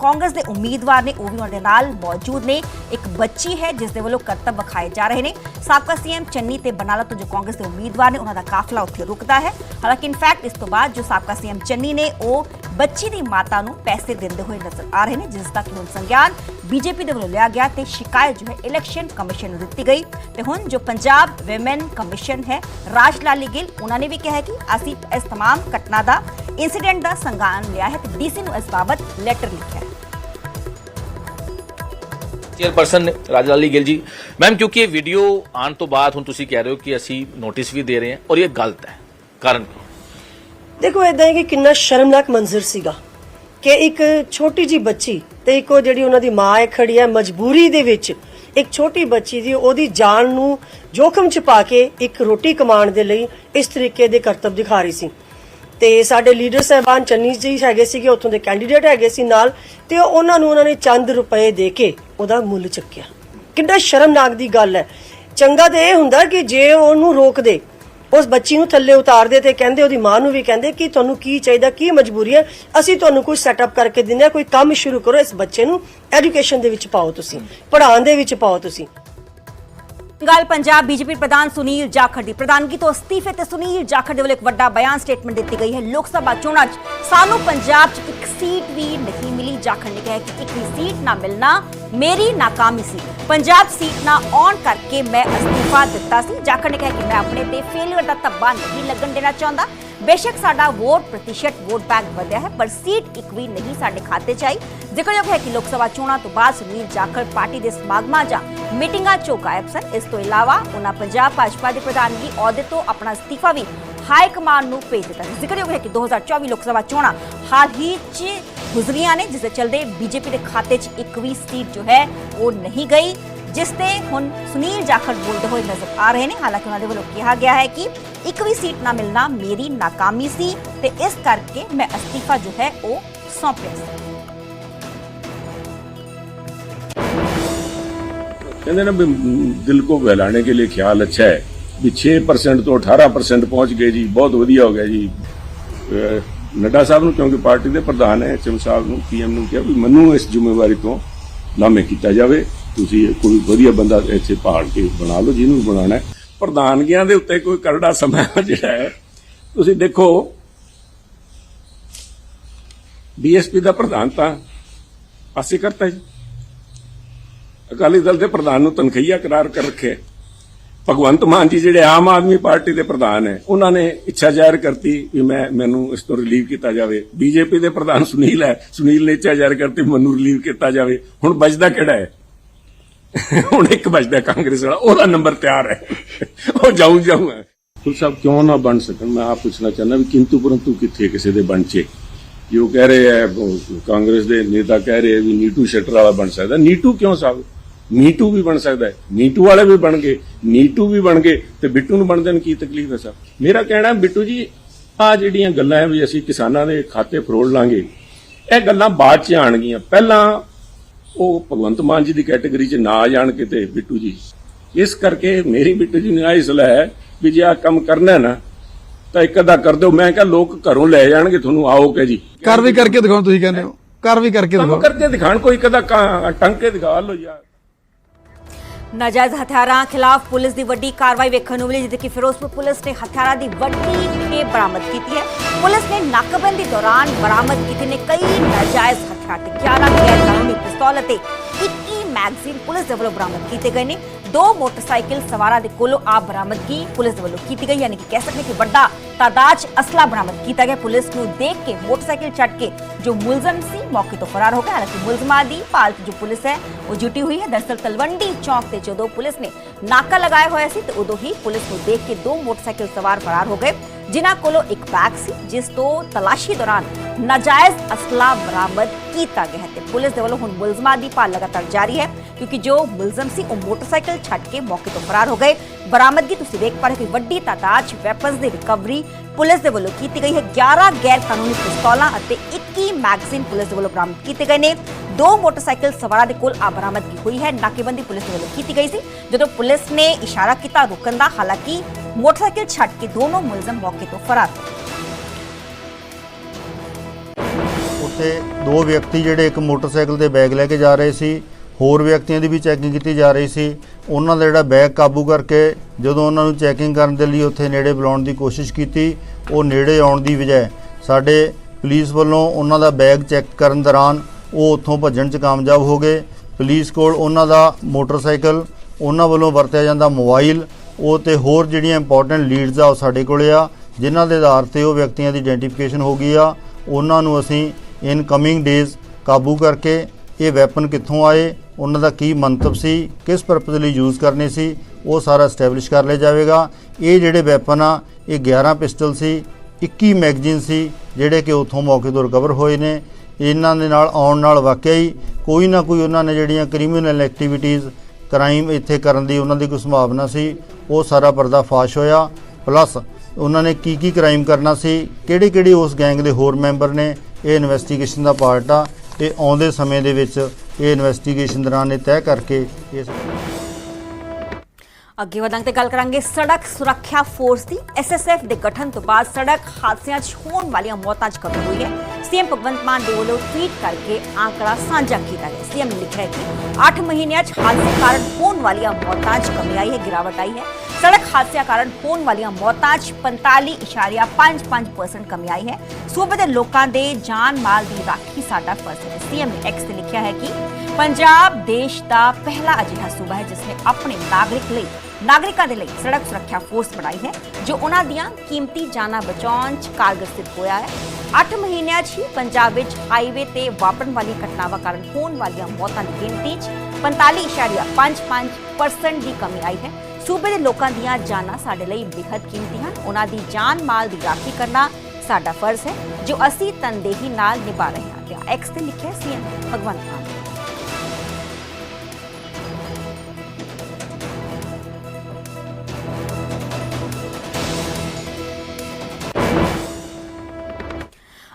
ਕਾਂਗਰਸ ਦੇ ਉਮੀਦਵਾਰ ਨੇ, ਉਹ ਵੀ ਉਹਨਾਂ ਦੇ ਨਾਲ ਮੌਜੂਦ ਨੇ। ਇੱਕ ਬੱਚੀ ਹੈ, ਜਿਸ ਦੇ ਵੱਲੋਂ ਕਰਤੱਵ ਵਿਖਾਏ ਜਾ ਰਹੇ ਨੇ। ਸਾਬਕਾ ਸੀਐਮ ਚੰਨੀ ਤੇ ਬਰਨਾਲਾ ਤੋਂ ਜੋ ਕਾਂਗਰਸ ਦੇ ਉਮੀਦਵਾਰ ਨੇ, ਉਹਨਾਂ ਦਾ ਕਾਫਲਾ ਉੱਥੇ ਰੁਕਦਾ ਹੈ। ਹਾਲਾਂਕਿ ਇਨਫੈਕਟ ਇਸ ਤੋਂ ਬਾਅਦ ਜੋ ਸਾਬਕਾ ਸੀਐਮ ਚੰਨੀ ਨੇ, ਉਹ ਬੱਚੀ ਦੀ ਮਾਤਾ ਨੂੰ ਪੈਸੇ ਦਿੰਦੇ ਹੋਏ ਨਜ਼ਰ ਆ ਰਹੇ ਨੇ, ਜਿਸ ਦਾ ਕਿ ਹੁਣ ਸੰਗਿਆਨ ਬੀਜੇਪੀ ਦੇ ਵੱਲੋਂ ਲਿਆ ਗਿਆ ਤੇ ਸ਼ਿਕਾਇਤ ਜੋ ਹੈ, ਇਲੈਕਸ਼ਨ ਕਮਿਸ਼ਨ ਨੂੰ ਦਿੱਤੀ ਗਈ। ਤੇ ਹੁਣ ਜੋ ਪੰਜਾਬ ਵਿਮਨ ਕਮਿਸ਼ਨ ਹੈ ਰਾਜ ਲਾਲੀ ਗਿੱਲ, ਉਹਨਾਂ ਨੇ ਵੀ ਕਿਹਾ ਕਿ ਅਸੀਂ ਇਸ तमाम ਘਟਨਾ ਦਾ ਇਨਸੀਡੈਂਟ ਦਾ ਸੰਗਾਨ ਲਿਆ ਹੈ ਤੇ ਡੀਸੀ ਨੂੰ ਇਸ ਬਾਬਤ ਲੈਟਰ ਲਿਖਿਆ ਹੈ ਚੇਅਰਪਰਸਨ ਰਾਜਲਾਲੀ ਗਿੱਲ ਜੀ ਮੈਮ ਕਿਉਂਕਿ ਇਹ ਵੀਡੀਓ ਆਉਣ ਤੋਂ ਬਾਅਦ ਹੁਣ ਤੁਸੀਂ ਕਹਿ ਰਹੇ ਹੋ ਕਿ ਅਸੀਂ ਨੋਟਿਸ ਵੀ ਦੇ ਰਹੇ ਹਾਂ ਔਰ ਇਹ ਗਲਤ ਹੈ ਕਾਰਨ ਕੀ? ਦੇਖੋ ਇਦਾਂ ਹੈ ਕਿ ਕਿੰਨਾ ਸ਼ਰਮਨਾਕ ਮੰਜ਼ਰ ਸੀਗਾ ਕਿ ਇੱਕ ਛੋਟੀ ਜੀ ਬੱਚੀ ਤੇ ਇੱਕ ਉਹ ਜਿਹੜੀ ਉਹਨਾਂ ਦੀ ਮਾਂ ਹੈ ਖੜੀ ਹੈ ਮਜਬੂਰੀ ਦੇ ਵਿੱਚ ਇੱਕ ਛੋਟੀ ਬੱਚੀ ਦੀ ਉਹਦੀ ਜਾਨ ਨੂੰ ਜੋਖਮ ਚ ਪਾ ਕੇ ਇੱਕ ਰੋਟੀ ਕਮਾਉਣ ਦੇ ਲਈ ਇਸ ਤਰੀਕੇ ਦੇ ਕਰਤੱਵ ਦਿਖਾ ਰਹੀ ਸੀ। ਤੇ ਸਾਡੇ ਲੀਡਰ ਸਾਹਿਬਾਨ ਚੰਨੀ ਜੀ ਹੈਗੇ ਸੀਗੇ, ਉੱਥੋਂ ਦੇ ਕੈਂਡੀਡੇਟ ਹੈਗੇ ਸੀ ਨਾਲ ਤੇ ਉਹਨਾਂ ਨੂੰ ਉਹਨਾਂ ਨੇ ਚੰਦ ਰੁਪਏ ਦੇ ਕੇ ਉਹਦਾ ਮੁੱਲ ਚੱਕਿਆ। ਕਿੰਨਾ ਸ਼ਰਮਨਾਕ ਦੀ ਗੱਲ ਹੈ। ਚੰਗਾ ਤੇ ਇਹ ਹੁੰਦਾ ਕਿ ਜੇ ਉਹਨੂੰ ਰੋਕਦੇ ਉਸ ਬੱਚੀ ਨੂੰ ਥੱਲੇ ਉਤਾਰਦੇ ਤੇ ਕਹਿੰਦੇ, ਉਹਦੀ ਮਾਂ ਨੂੰ ਵੀ ਕਹਿੰਦੇ, ਕਿ ਤੁਹਾਨੂੰ ਕੀ ਚਾਹੀਦਾ, ਕੀ ਮਜਬੂਰੀ ਹੈ? ਅਸੀਂ ਤੁਹਾਨੂੰ ਕੁਝ ਸੈਟਅਪ ਕਰਕੇ ਦਿੰਦੇ ਆ ਕੋਈ ਕੰਮ ਸ਼ੁਰੂ ਕਰੋ, ਇਸ ਬੱਚੇ ਨੂੰ ਐਜੂਕੇਸ਼ਨ ਦੇ ਵਿੱਚ ਪਾਓ ਤੁਸੀਂ, ਪੜ੍ਹਾਉਣ ਦੇ ਵਿੱਚ ਪਾਓ ਤੁਸੀਂ। ਗੱਲ ਪੰਜਾਬ ਬੀਜੇਪੀ ਪ੍ਰਧਾਨ ਸੁਨੀਲ ਜਾਖੜ ਦੀ ਪ੍ਰਧਾਨਗੀ ਤੋਂ ਅਸਤੀਫੇ ਤੇ ਸੁਨੀਲ ਜਾਖੜ ਦੇ ਵੱਲੋਂ ਇੱਕ ਵੱਡਾ ਬਿਆਨ ਸਟੇਟਮੈਂਟ ਦਿੱਤੀ ਗਈ ਹੈ। ਲੋਕ ਸਭਾ ਚੋਣਾਂ 'ਚ ਸਾਨੂੰ ਪੰਜਾਬ 'ਚ ਇੱਕ ਸੀਟ ਵੀ ਨਹੀਂ ਮਿਲੀ। ਜਾਖੜ ਨੇ ਕਿਹਾ ਕਿ ਇੱਕ ਵੀ ਸੀਟ ਨਾ ਮਿਲਣਾ ਮੇਰੀ ਨਾਕਾਮੀ ਸੀ। ਪੰਜਾਬ ਸੀਟ ਨਾ ਆਉਣ ਕਰਕੇ ਮੈਂ ਅਸਤੀਫਾ ਦਿੱਤਾ ਸੀ। ਜਾਖੜ ਨੇ ਕਿਹਾ ਕਿ ਮੈਂ ਆਪਣੇ ਤੇ ਫੇਲਿਅਰ ਦਾ ਧੱਬਾ ਨਹੀਂ ਲੱਗਣ ਦੇਣਾ ਚਾਹੁੰਦਾ। ਬੇਸ਼ੱਕ ਸਾਡਾ ਵੋਟ ਪ੍ਰਤੀਸ਼ਤ ਵੋਟ ਬੈਂਕ ਵਧਿਆ ਹੈ, ਪਰ ਸੀਟ ਇੱਕ ਵੀ ਨਹੀਂ ਸਾਡੇ ਖਾਤੇ 'ਚ ਆਈ। ਜ਼ਿਕਰਯੋਗ ਹੈ ਕਿ ਲੋਕ ਸਭਾ ਚੋਣਾਂ ਤੋਂ ਬਾਅਦ ਸੁਨੀਲ ਜਾਖੜ ਪਾਰਟੀ ਦੇ ਸਮਾਗਮਾਂ ਜਾਂ ਮੀਟਿੰਗਾਂ 'ਚੋਂ ਗਾਇਬ ਸਨ। ਇਸ ਤੋਂ ਇਲਾਵਾ ਉਹਨਾਂ ਪੰਜਾਬ ਭਾਜਪਾ ਦੇ ਪ੍ਰਧਾਨਗੀ ਅਹੁਦੇ ਤੋਂ ਆਪਣਾ ਅਸਤੀਫਾ ਵੀ ਹਾਈ ਕਮਾਂਡ ਨੂੰ ਭੇਜ ਦਿੱਤਾ ਜ਼ਿਕਰਯੋਗ ਹੈ ਕਿ 2024 ਲੋਕ ਸਭਾ ਚੋਣਾਂ ਹਾਲ ਹੀ 'ਚ ਗੁਜ਼ਰੀਆਂ ਨੇ, ਜਿਸ ਦੇ ਚਲਦੇ ਬੀਜੇਪੀ ਦੇ ਖਾਤੇ 'ਚ ਇੱਕ ਵੀ ਸੀਟ ਜੋ ਹੈ, ਉਹ ਨਹੀਂ ਗਈ। ਜਿਸ ਤੇ ਹੁਣ ਸੁਨੀਲ ਜਾਖੜ ਬੋਲਦੇ ਹੋਏ ਨਜ਼ਰ ਆ ਰਹੇ ਨੇ। ਹਾਲਾਂਕਿ ਉਹਨਾਂ ਦੇ ਵੱਲੋਂ ਕਿਹਾ ਗਿਆ ਹੈ ਕਿ ਇੱਕ ਵੀ ਸੀਟ ਨਾ ਮਿਲਣਾ ਮੇਰੀ ਨਾਕਾਮੀ ਸੀ ਤੇ ਇਸ ਕਰਕੇ ਮੈਂ ਅਸਤੀਫਾ ਜੋ ਹੈ ਉਹ ਸੌਂਪਿਆ ਸੀ। ਕਹਿੰਦੇ ਨਾ ਦਿਲ ਕੋ ਬਹਿਲਾਣੇ ਕੇ ਲਈ ਖਿਆਲ ਅੱਛਾ ਹੈ। ਵੀ 6% ਤੋਂ 18% ਪਹੁੰਚ ਗਏ ਜੀ, ਬਹੁਤ ਵਧੀਆ ਹੋ ਗਿਆ ਜੀ। ਨੱਡਾ ਸਾਹਿਬ ਨੂੰ ਕਿਉਂਕਿ ਪਾਰਟੀ ਦੇ ਪ੍ਰਧਾਨ ਹੈ, ਚਮ ਸਾਹਿਬ ਨੂੰ, ਪੀਐਮ ਨੂੰ ਕਿਹਾ ਵੀ ਮੈਨੂੰ ਇਸ ਜ਼ਿੰਮੇਵਾਰੀ ਤੋਂ ਨਾਮੇ ਕੀਤਾ ਜਾਵੇ। ਤੁਸੀਂ ਕੋਈ ਵਧੀਆ ਬੰਦਾ ਇੱਥੇ ਭਾਲ ਕੇ ਬਣਾ ਲਓ, ਜਿਹਨੂੰ ਵੀ ਬਣਾਉਣਾ ਹੈ। ਪ੍ਰਧਾਨਗੀਆਂ ਦੇ ਉੱਤੇ ਕੋਈ ਕਰੜਾ ਸਮਾਂ [LAUGHS] ਜਿਹੜਾ ਹੈ, ਤੁਸੀਂ ਦੇਖੋ, ਬੀਐਸਪੀ ਦਾ ਪ੍ਰਧਾਨ ਤਾਂ ਪਾਸੇ ਕਰਤਾ ਜੀ। ਅਕਾਲੀ ਦਲ ਦੇ ਪ੍ਰਧਾਨ ਨੂੰ ਤਨਖਈਆ ਕਰਾਰ ਕਰ ਰੱਖਿਆ ਭਗਵੰਤ ਮਾਨ ਜੀ ਜਿਹੜੇ ਆਮ ਆਦਮੀ ਪਾਰਟੀ ਦੇ ਪ੍ਰਧਾਨ ਹੈ, ਉਹਨਾਂ ਨੇ ਇੱਛਾ ਜ਼ਾਹਿਰ ਕਰਤੀ ਵੀ ਮੈਂ, ਮੈਨੂੰ ਇਸ ਤੋਂ ਰਿਲੀਵ ਕੀਤਾ ਜਾਵੇ। ਬੀਜੇਪੀ ਦੇ ਪ੍ਰਧਾਨ ਸੁਨੀਲ ਹੈ, ਸੁਨੀਲ ਨੇ ਇੱਛਾ ਜ਼ਾਹਿਰ ਕਰਤੀ, ਮੈਨੂੰ ਰਿਲੀਵ ਕੀਤਾ ਜਾਵੇ। ਹੁਣ ਬਚਦਾ ਕਿਹੜਾ ਹੈ? ਹੁਣ ਇੱਕ ਬਚਦਾ ਕਾਂਗਰਸ ਵਾਲਾ, ਉਹਦਾ ਨੰਬਰ ਤਿਆਰ ਹੈ। ਉਹ ਜਾਊ ਜਾਊ ਹੈ। ਕੁਲ ਸਾਹਿਬ ਕਿਉਂ ਨਾ ਬਣ ਸਕਣ? ਮੈਂ ਆਪ ਪੁੱਛਣਾ ਚਾਹੁੰਦਾ ਵੀ ਕਿੰਤੂ ਪਰੰਤੂ ਕਿੱਥੇ ਕਿਸੇ ਦੇ ਬਣਚੇ ਜੋ ਕਹਿ ਰਹੇ ਹੈ ਕਾਂਗਰਸ ਦੇ ਨੇਤਾ ਕਹਿ ਰਹੇ ਵੀ ਨੀਟੂ ਸ਼ਟਰ ਵਾਲਾ ਬਣ ਸਕਦਾ। ਨੀਟੂ ਕਿਉਂ ਸਾਹਿਬ? ਨੀਟੂ ਵੀ ਬਣ ਸਕਦਾ ਹੈ। ਨੀਟੂ ਵਾਲੇ ਵੀ ਬਣ ਗਏ। ਨੀਟੂ ਵੀ ਬਣ ਗਏ ਤੇ ਬਿੱਟੂ ਨੂੰ ਬਣਦੇ ਨੂੰ ਕੀ ਤਕਲੀਫ ਹੈ ਸਾਹਿਬ? ਮੇਰਾ ਕਹਿਣਾ ਬਿੱਟੂ ਜੀ, ਆ ਜਿਹੜੀਆਂ ਗੱਲਾਂ ਹੈ ਵੀ ਅਸੀਂ ਕਿਸਾਨਾਂ ਦੇ ਖਾਤੇ ਫਰੋੜ ਲਾਂਗੇ, ਇਹ ਗੱਲਾਂ ਬਾਅਦ ਚ ਆਣਗੀਆਂ ਪਹਿਲਾਂ ਉਹ ਭਗਵੰਤ ਮਾਨ ਜੀ ਦੀ ਕੈਟਾਗਰੀ ਚ ਨਾ ਆ ਜਾਣ ਕਿਤੇ ਬਿੱਟੂ ਜੀ। ਇਸ ਕਰਕੇ ਮੇਰੀ ਬਿੱਟੂ ਜੀ ਨੇ ਆਈ ਸਲਾਹ ਹੈ ਵੀ ਜੇ ਆ ਕੰਮ ਕਰਨਾ ਹੈ ਨਾ ਤਾਂ ਇੱਕ ਅੱਧਾ ਕਰ ਦਿਓ। ਮੈਂ ਕਿਹਾ ਲੋਕ ਘਰੋਂ ਲੈ ਜਾਣਗੇ ਤੁਹਾਨੂੰ ਆਓ ਕਿ ਜੀ। ਕਰ ਵੀ ਕਰਕੇ ਦਿਖਾਓ ਤੁਸੀਂ ਕਹਿੰਦੇ ਹੋ। ਕਰ ਵੀ ਕਰਕੇ ਕੰਮ ਦਿਖਾਓ। ਕਰਕੇ ਦਿਖਾਣ ਕੋਈ ਕਦਾ ਟੰਗ ਕੇ ਦਿਖਾ ਲਓ ਯਾਰ। ਨਾਜਾਇਜ਼ ਹਥਿਆਰਾਂ ਖਿਲਾਫ ਪੁਲਿਸ ਦੀ ਵੱਡੀ ਕਾਰਵਾਈ ਵੇਖਣ ਨੂੰ ਮਿਲੀ ਜਿੱਥੇ ਕਿ ਫਿਰੋਜ਼ਪੁਰ ਪੁਲਿਸ ਨੇ ਹਥਿਆਰਾਂ ਦੀ ਵੱਡੀ ਖੇਪ ਬਰਾਮਦ ਕੀਤੀ ਹੈ। ਪੁਲਿਸ ਨੇ ਨਾਕਾਬੰਦੀ ਦੌਰਾਨ ਬਰਾਮਦ ਕੀਤੇ ਨੇ ਕਈ ਨਾਜਾਇਜ਼ ਹਥਿਆਰ। ਤੇ 11 ਗੈਰ ਕਾਨੂੰਨੀ ਪਿਸਤੌਲ ਅਤੇ 21 ਮੈਗਜ਼ੀਨ ਪੁਲਿਸ ਦੇ ਵੱਲੋਂ ਬਰਾਮਦ ਕੀਤੇ ਗਏ ਨੇ। ਦੋ ਮੋਟਰਸਾਈਕਲ ਸਵਾਰਾਂ ਦੇ ਕੋਲੋਂ ਆ ਬਰਾਮਦਗੀ ਪੁਲਿਸ ਵੱਲੋਂ ਕੀਤੀ ਗਈ, ਯਾਨੀ ਕਿ ਕਹਿ ਸਕਦੇ ਕਿ ਵੱਡਾ ਤਾਦਾਦ ਅਸਲਾ ਬਰਾਮਦ ਕੀਤਾ ਗਿਆ। ਪੁਲਿਸ ਨੂੰ ਦੇਖ ਕੇ ਮੋਟਰਸਾਈਕਲ ਛੱਡ ਕੇ ਜੋ ਮੁਲਜ਼ਮ ਸੀ ਮੌਕੇ ਤੋਂ ਫਰਾਰ ਹੋ ਗਿਆ। ਹਾਲਾਂਕਿ ਮੁਲਜ਼ਮਾਂ ਦੀ ਭਾਲ 'ਚ ਜੋ ਪੁਲਿਸ ਹੈ, ਉਹ ਜੁਟੀ ਹੋਈ ਹੈ। ਦਰਸਲ ਤਲਵੰਡੀ ਚੌਕ ਤੇ ਜਦੋਂ ਪੁਲਿਸ ਨੇ ਨਾਕਾ ਲਗਾਇਆ ਹੋਇਆ ਸੀ, ਤੇ ਉਦੋਂ ਹੀ ਪੁਲਿਸ ਨੂੰ ਦੇਖ ਕੇ ਦੋ ਮੋਟਰਸਾਈਕਲ ਸਵਾਰ ਫਰਾਰ ਹੋ ਗਏ। ਜਿਨ੍ਹਾਂ ਕੋਲੋਂ ਇੱਕ ਬੈਗ ਸੀ, ਜਿਸ ਤੋਂ ਤਲਾਸ਼ੀ ਦੌਰਾਨ ਨਾਜਾਇਜ਼ ਅਸਲਾ ਬਰਾਮਦ ਕੀਤਾ ਗਿਆ ਤੇ ਪੁਲਿਸ ਦੇ ਵੱਲੋਂ ਹੁਣ ਮੁਲਜ਼ਮਾਂ ਦੀ ਭਾਲ ਲਗਾਤਾਰ ਜਾਰੀ ਹੈ, ਕਿਉਂਕਿ ਜੋ ਮੁਲਜ਼ਮ ਸੀ, ਉਹ ਮੋਟਰਸਾਈਕਲ ਛੱਡ ਕੇ ਮੌਕੇ ਤੋਂ ਫਰਾਰ ਹੋ ਗਏ। ਬਰਾਮਦਗੀ ਤੁਸੀਂ ਦੇਖ ਪਾ ਰਹੇ ਕਿ ਵੱਡੀ ਤਾਦਾਦ 'ਚ ਵੈਪਨਸ ਦੀ ਰਿਕਵਰੀ ਪੁਲਿਸ ਦੇ ਵੱਲੋਂ ਕੀਤੀ ਗਈ ਹੈ। 11 ਗੈਰ ਕਾਨੂੰਨੀ ਪਿਸਤੌਲਾਂ ਅਤੇ 21 ਮੈਗਜ਼ੀਨ ਪੁਲਿਸ ਦੇ ਵੱਲੋਂ ਬਰਾਮਦ ਕੀਤੇ ਗਏ ਨੇ। ਦੋ ਮੋਟਰਸਾਈਕਲ ਸਵਾਰਾਂ ਦੇ ਕੋਲ ਆ ਬਰਾਮਦਗੀ ਹੋਈ ਹੈ। ਨਾਕੇਬੰਦੀ ਪੁਲਿਸ ਦੇ ਵੱਲੋਂ ਕੀਤੀ ਗਈ ਸੀ। ਜਦੋਂ ਪੁਲਿਸ ਨੇ ਇਸ਼ਾਰਾ ਕੀਤਾ ਰੁਕਣ ਦਾ, ਹਾਲਾਂਕਿ ਮੋਟਰਸਾਈਕਲ ਛੱਡ ਕੇ ਦੋਨੋਂ ਮੁਲਜ਼ਮ ਮੌਕੇ ਤੋਂ ਫਰਾਰ ਹੋ ਗਏ ਉੱਥੇ ਦੋ ਵਿਅਕਤੀ ਜਿਹੜੇ ਇੱਕ ਮੋਟਰਸਾਈਕਲ ਤੇ ਬੈਗ ਲੈ ਕੇ ਜਾ ਰਹੇ ਸੀ, ਹੋਰ ਵਿਅਕਤੀਆਂ ਦੀ ਵੀ ਚੈਕਿੰਗ ਕੀਤੀ ਜਾ ਰਹੀ ਸੀ। ਉਹਨਾਂ ਦਾ ਜਿਹੜਾ ਬੈਗ ਕਾਬੂ ਕਰਕੇ ਜਦੋਂ ਉਹਨਾਂ ਨੂੰ ਚੈਕਿੰਗ ਕਰਨ ਦੇ ਲਈ ਉੱਥੇ ਨੇੜੇ ਬੁਲਾਉਣ ਦੀ ਕੋਸ਼ਿਸ਼ ਕੀਤੀ, ਉਹ ਨੇੜੇ ਆਉਣ ਦੀ ਬਜਾਏ ਸਾਡੇ ਪੁਲਿਸ ਵੱਲੋਂ ਉਹਨਾਂ ਦਾ ਬੈਗ ਚੈੱਕ ਕਰਨ ਦੌਰਾਨ ਉਹ ਉੱਥੋਂ ਭੱਜਣ 'ਚ ਕਾਮਯਾਬ ਹੋ ਗਏ। ਪੁਲਿਸ ਕੋਲ ਉਹਨਾਂ ਦਾ ਮੋਟਰਸਾਈਕਲ, ਉਹਨਾਂ ਵੱਲੋਂ ਵਰਤਿਆ ਜਾਂਦਾ ਮੋਬਾਈਲ ਉਹ ਤੇ ਹੋਰ ਜਿਹੜੀਆਂ ਇੰਪੋਰਟੈਂਟ ਲੀਡਸ ਆ ਉਹ ਸਾਡੇ ਕੋਲੇ ਆ, ਜਿਨ੍ਹਾਂ ਦੇ ਆਧਾਰ ਤੇ ਉਹ ਵਿਅਕਤੀਆਂ ਦੀ ਆਇਡੈਂਟੀਫਿਕੇਸ਼ਨ ਹੋ ਗਈ ਆ। ਉਹਨਾਂ ਨੂੰ ਅਸੀਂ ਇਨ ਕਮਿੰਗ ਡੇਜ਼ ਕਾਬੂ ਕਰਕੇ ਇਹ ਵੈਪਨ ਕਿੱਥੋਂ ਆਏ, ਉਹਨਾਂ ਦਾ ਕੀ ਮੰਤਵ ਸੀ, ਕਿਸ ਪਰਪਸ ਲਈ ਯੂਜ਼ ਕਰਨੇ ਸੀ, ਉਹ ਸਾਰਾ ਸਟੈਬਲਿਸ਼ ਕਰ ਲਿਆ ਜਾਵੇਗਾ। ਇਹ ਜਿਹੜੇ ਵੈਪਨ ਆ, ਇਹ 11 ਪਿਸਟਲ ਸੀ 21 ਮੈਗਜ਼ੀਨ ਸੀ, ਜਿਹੜੇ ਕਿ ਉੱਥੋਂ ਮੌਕੇ ਤੋਂ ਰਿਕਵਰ ਹੋਏ ਨੇ। ਇਹਨਾਂ ਦੇ ਨਾਲ ਆਉਣ ਨਾਲ ਵਾਕਿਆ ਹੀ ਕੋਈ ਨਾ ਕੋਈ ਉਹਨਾਂ ਨੇ ਜਿਹੜੀਆਂ ਕ੍ਰਿਮੀਨਲ ਐਕਟੀਵਿਟੀਜ਼ ਕ੍ਰਾਈਮ ਇੱਥੇ ਕਰਨ ਦੀ ਉਹਨਾਂ ਦੀ ਕੋਈ ਸੰਭਾਵਨਾ ਸੀ, ਉਹ ਸਾਰਾ ਪਰਦਾ ਫਾਸ਼ ਹੋਇਆ। ਪਲੱਸ ਉਹਨਾਂ ਨੇ ਕੀ ਕੀ ਕ੍ਰਾਈਮ ਕਰਨਾ ਸੀ ਕਿਹੜੇ ਕਿਹੜੇ ਉਸ ਗੈਂਗ ਦੇ ਹੋਰ ਮੈਂਬਰ ਨੇ, ਇਹ ਇਨਵੈਸਟੀਗੇਸ਼ਨ ਦਾ ਪਾਰਟ ਆ। ਤੇ ਆਉਂਦੇ ਸਮੇਂ ਦੇ ਵਿੱਚ ਇਹ ਇਨਵੈਸਟੀਗੇਸ਼ਨ ਦੌਰਾਨ ਇਹ ਤੈਅ ਕਰਕੇ ਇਸ ਅੱਗੇ ਵਧਾਂਗੇ ਤੇ ਗੱਲ ਕਰਾਂਗੇ ਸੜਕ ਸੁਰੱਖਿਆ ਫੋਰਸ ਦੀ। ਐਸਐਸਐਫ ਦੇ ਗਠਨ ਤੋਂ ਬਾਅਦ ਸੜਕ ਹਾਦਸਿਆਂ 'ਚ ਹੋਣ ਵਾਲੀਆਂ ਮੌਤਾਂ 'ਚ ਕਮੀ ਹੋਈ ਹੈ। ਸੀਐਮ ਭਗਵੰਤ ਮਾਨ ਦੇ ਵੱਲੋਂ ਟਵੀਟ ਕਰਕੇ ਆંકੜਾ ਸਾਂਝਾ ਕੀਤਾ ਗਿਆ। ਸੀਐਮ ਨੇ ਲਿਖਿਆ ਕਿ 8 ਮਹੀਨਿਆਂ 'ਚ ਹਾਦਸੇ ਕਾਰਨ ਹੋਣ ਵਾਲੀਆਂ ਮੌਤਾਂ 'ਚ ਕਮੀ ਆਈ ਹੈ, ਗਿਰਾਵਟ ਆਈ ਹੈ। ਸੜਕ ਹਾਦਸਿਆਂ ਕਾਰਨ ਹੋਣ ਵਾਲੀਆਂ ਮੌਤਾਂ 'ਚ 45.55% ਕਮੀ ਆਈ ਹੈ। ਸੂਬੇ ਦੇ ਲੋਕਾਂ ਦੇ ਜਾਨ ਮਾਲ ਦੀ ਰਾਖੀ ਸਾਡਾ ਫਰਜ਼ ਹੈ। ਸੀਐਮ ਨੇ ਐਕਸ ਤੇ ਲਿਖਿਆ ਹੈ ਕਿ ਪੰਜਾਬ ਦੇਸ਼ ਦਾ ਪਹਿਲਾ ਅਜਿਹਾ ਸੂਬਾ ਹੈ ਜਿਸ ਨੇ ਆਪਣੇ ਨਾਗਰਿਕ ਲਈ, ਨਾਗਰਿਕਾਂ ਦੇ ਲਈ ਸੜਕ ਸੁਰੱਖਿਆ ਫੋਰਸ ਬਣਾਈ ਹੈ, ਜੋ ਉਹਨਾਂ ਦੀਆਂ ਕੀਮਤੀ ਜਾਨਾਂ ਬਚਾਉਣ 'ਚ ਕਾਰਗਰ ਸਿੱਧ ਹੋਇਆ ਹੈ। 8 ਮਹੀਨਿਆਂ 'ਚ ਹੀ ਪੰਜਾਬ ਵਿੱਚ ਹਾਈਵੇ ਤੇ ਵਾਪਰਨ ਵਾਲੀ ਘਟਨਾਵਾਂ ਕਾਰਨ ਹੋਣ ਵਾਲੀਆਂ ਮੌਤਾਂ ਦੀ ਗਿਣਤੀ 'ਚ 45.55% ਦੀ ਕਮੀ ਆਈ ਹੈ। ਸੂਬੇ ਦੇ ਲੋਕਾਂ ਦੀਆਂ ਜਾਨਾਂ ਸਾਡੇ ਲਈ ਬੇहद ਕੀਮਤੀ ਹਨ। ਉਹਨਾਂ ਦੀ ਜਾਨ ਮਾਲ ਦੀ ਰਾਖੀ ਕਰਨਾ ਸਾਡਾ ਫਰਜ਼ ਹੈ, ਜੋ ਅਸੀਂ ਤਨਦੇਹੀ ਨਾਲ ਨਿਭਾ ਰਹੇ ਹਾਂ। ਤੇ ਐਕਸ ਤੇ ਲਿਖਿਆ ਸੀਐਮ ਭਗਵੰਤ ਮਾਨ।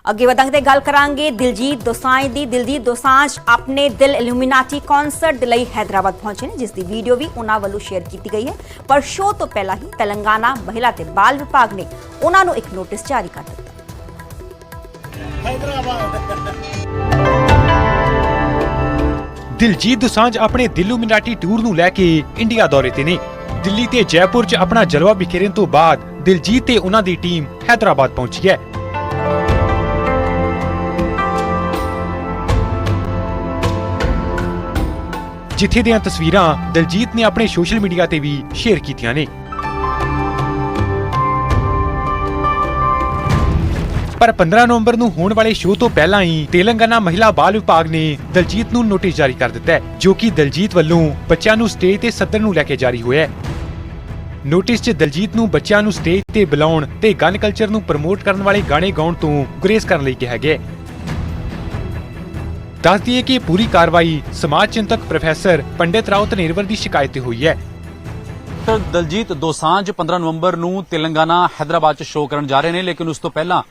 ਅੱਗੇ ਵਧਾਂਗੇ ਤੇ ਗੱਲ ਕਰਾਂਗੇ ਦਿਲਜੀਤ ਦੋਸਾਂਝ ਦੀ। ਦਿਲਜੀਤ ਦੋਸਾਂਝ ਆਪਣੇ ਦਿਲ ਇਲੂਮੀਨਾਟੀ ਕਨਸਰਟ ਲਈ ਹੈਦਰਾਬਾਦ ਪਹੁੰਚੇ ਨੇ, ਜਿਸ ਦੀ ਵੀਡੀਓ ਵੀ ਉਹਨਾਂ ਵੱਲੋਂ ਸ਼ੇਅਰ ਕੀਤੀ ਗਈ ਹੈ। ਪਰ ਸ਼ੋਅ ਤੋਂ ਪਹਿਲਾਂ ਹੀ ਤੇਲੰਗਾਨਾ ਮਹਿਲਾ ਤੇ ਬਾਲ ਵਿਭਾਗ ਨੇ ਉਹਨਾਂ ਨੂੰ ਇੱਕ ਨੋਟਿਸ ਜਾਰੀ ਕਰ ਦਿੱਤਾ। ਦਿਲਜੀਤ ਦੋਸਾਂਝ ਆਪਣੇ ਦਿਲੂ ਟੂਰ ਨੂੰ ਲੈ ਕੇ ਇੰਡੀਆ ਦੌਰੇ ਤੇ ਨੇ। ਦਿੱਲੀ ਤੇ ਜੈਪੁਰ 'ਚ ਆਪਣਾ ਜਲਵਾ ਬਿਖੇਰਨ ਤੋਂ ਬਾਅਦ ਦਿਲਜੀਤ ਤੇ ਉਹਨਾਂ ਦੀ ਟੀਮ ਹੈਦਰਾਬਾਦ ਪਹੁੰਚੀ ਹੈ। ਜਿੱਥੇ ਦੀਆਂ ਤਸਵੀਰਾਂ ਦਲਜੀਤ ਨੇ ਆਪਣੇ ਸੋਸ਼ਲ ਮੀਡੀਆ ਤੇ ਵੀ ਸ਼ੇਅਰ ਕੀਤੀਆਂ ਨੇ। ਪਰ 15 ਨਵੰਬਰ ਨੂੰ ਹੋਣ ਵਾਲੇ ਸ਼ੋਅ ਤੋਂ ਪਹਿਲਾਂ ਹੀ ਤੇਲੰਗਾਨਾ ਮਹਿਲਾ ਬਾਲ ਵਿਭਾਗ ਨੇ ਦਲਜੀਤ ਨੂੰ ਨੋਟਿਸ ਜਾਰੀ ਕਰ ਦਿੱਤਾ ਹੈ, ਜੋ ਕਿ ਦਲਜੀਤ ਵੱਲੋਂ ਬੱਚਿਆਂ ਨੂੰ ਸਟੇਜ ਤੇ ਸੱਦਣ ਨੂੰ ਲੈ ਕੇ ਜਾਰੀ ਹੋਇਆ ਹੈ। ਨੋਟਿਸ 'ਚ ਦਲਜੀਤ ਨੂੰ ਬੱਚਿਆਂ ਨੂੰ ਸਟੇਜ ਤੇ ਬੁਲਾਉਣ ਤੇ ਗਨ ਕਲਚਰ ਨੂੰ ਪ੍ਰਮੋਟ ਕਰਨ ਵਾਲੇ ਗਾਣੇ ਗਾਉਣ ਤੋਂ ਗੁਰੇਜ਼ ਕਰਨ ਲਈ ਕਿਹਾ ਗਿਆ ਹੈ। ਦੱਸ ਦਈਏ ਕਿ ਪੂਰੀ ਕਾਰਵਾਈ ਸਮਾਜ ਚਿੰਤਕ ਪ੍ਰੋਫੈਸਰ ਪੰਡਿਤ ਰਾਓ ਧਨੇਰਵਰ ਦੀ ਸ਼ਿਕਾਇਤ ਤੇ ਹੋਈ ਹੈ। ਡਾਕਟਰ ਦਲਜੀਤ ਦੋਸਾਂਝ 15 ਨਵੰਬਰ ਨੂੰ ਤੇਲੰਗਾਨਾ, ਹੈਦਰਾਬਾਦ 'ਚ ਸ਼ੋਅ ਕਰਨ ਜਾ ਰਹੇ ਨੇ, ਲੇਕਿਨ ਉਸ ਤੋਂ ਪਹਿਲਾਂ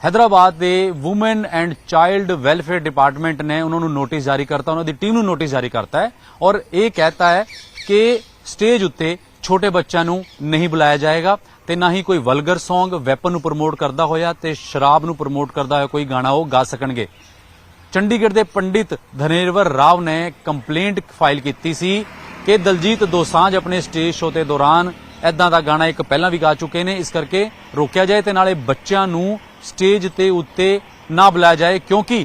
ਹੈਦਰਾਬਾਦ ਦੇ woman and child welfare department ਨੇ ਉਹਨਾਂ ਨੂੰ ਨੋਟਿਸ ਜਾਰੀ ਕਰਤਾ, ਉਹਨਾਂ ਦੀ ਟੀਮ ਨੂੰ ਨੋਟਿਸ ਜਾਰੀ ਕਰਤਾ ਹੈ ਔਰ ਇਹ ਕਹਿਤਾ ਹੈ ਕਿ ਸਟੇਜ ਉੱਤੇ ਛੋਟੇ ਬੱਚਿਆਂ ਨੂੰ ਨਹੀਂ ਬੁਲਾਇਆ ਜਾਏਗਾ ਤੇ ਨਾ ਹੀ ਕੋਈ ਵਲਗਰ Song ਵੈਪਨ ਨੂੰ ਪ੍ਰਮੋਟ ਕਰਦਾ ਹੋਇਆ ਤੇ ਸ਼ਰਾਬ ਨੂੰ ਪ੍ਰਮੋਟ ਕਰਦਾ ਹੋਇਆ ਕੋਈ ਗਾਣਾ ਉਹ ਗਾ ਸਕਣਗੇ। ਚੰਡੀਗੜ੍ਹ ਦੇ ਪੰਡਿਤ ਧਨੇਰਵਰ ਰਾਵ ਨੇ ਕੰਪਲੇਂਟ ਫਾਈਲ ਕੀਤੀ ਸੀ ਕਿ ਦਲਜੀਤ ਦੋਸਾਂਝ ਆਪਣੇ ਸਟੇਜ ਸ਼ੋਅ ਦੇ ਦੌਰਾਨ ਐਦਾਂ ਦਾ ਗਾਣਾ ਇੱਕ ਪਹਿਲਾਂ ਵੀ ਗਾ ਚੁੱਕੇ ਨੇ, ਇਸ ਕਰਕੇ ਰੋਕਿਆ ਜਾਏ ਤੇ ਨਾਲੇ ਬੱਚਿਆਂ ਨੂੰ ਸਟੇਜ ਤੇ ਉੱਤੇ ਨਾ ਬੁਲਾਇਆ ਜਾਏ, ਕਿਉਂਕਿ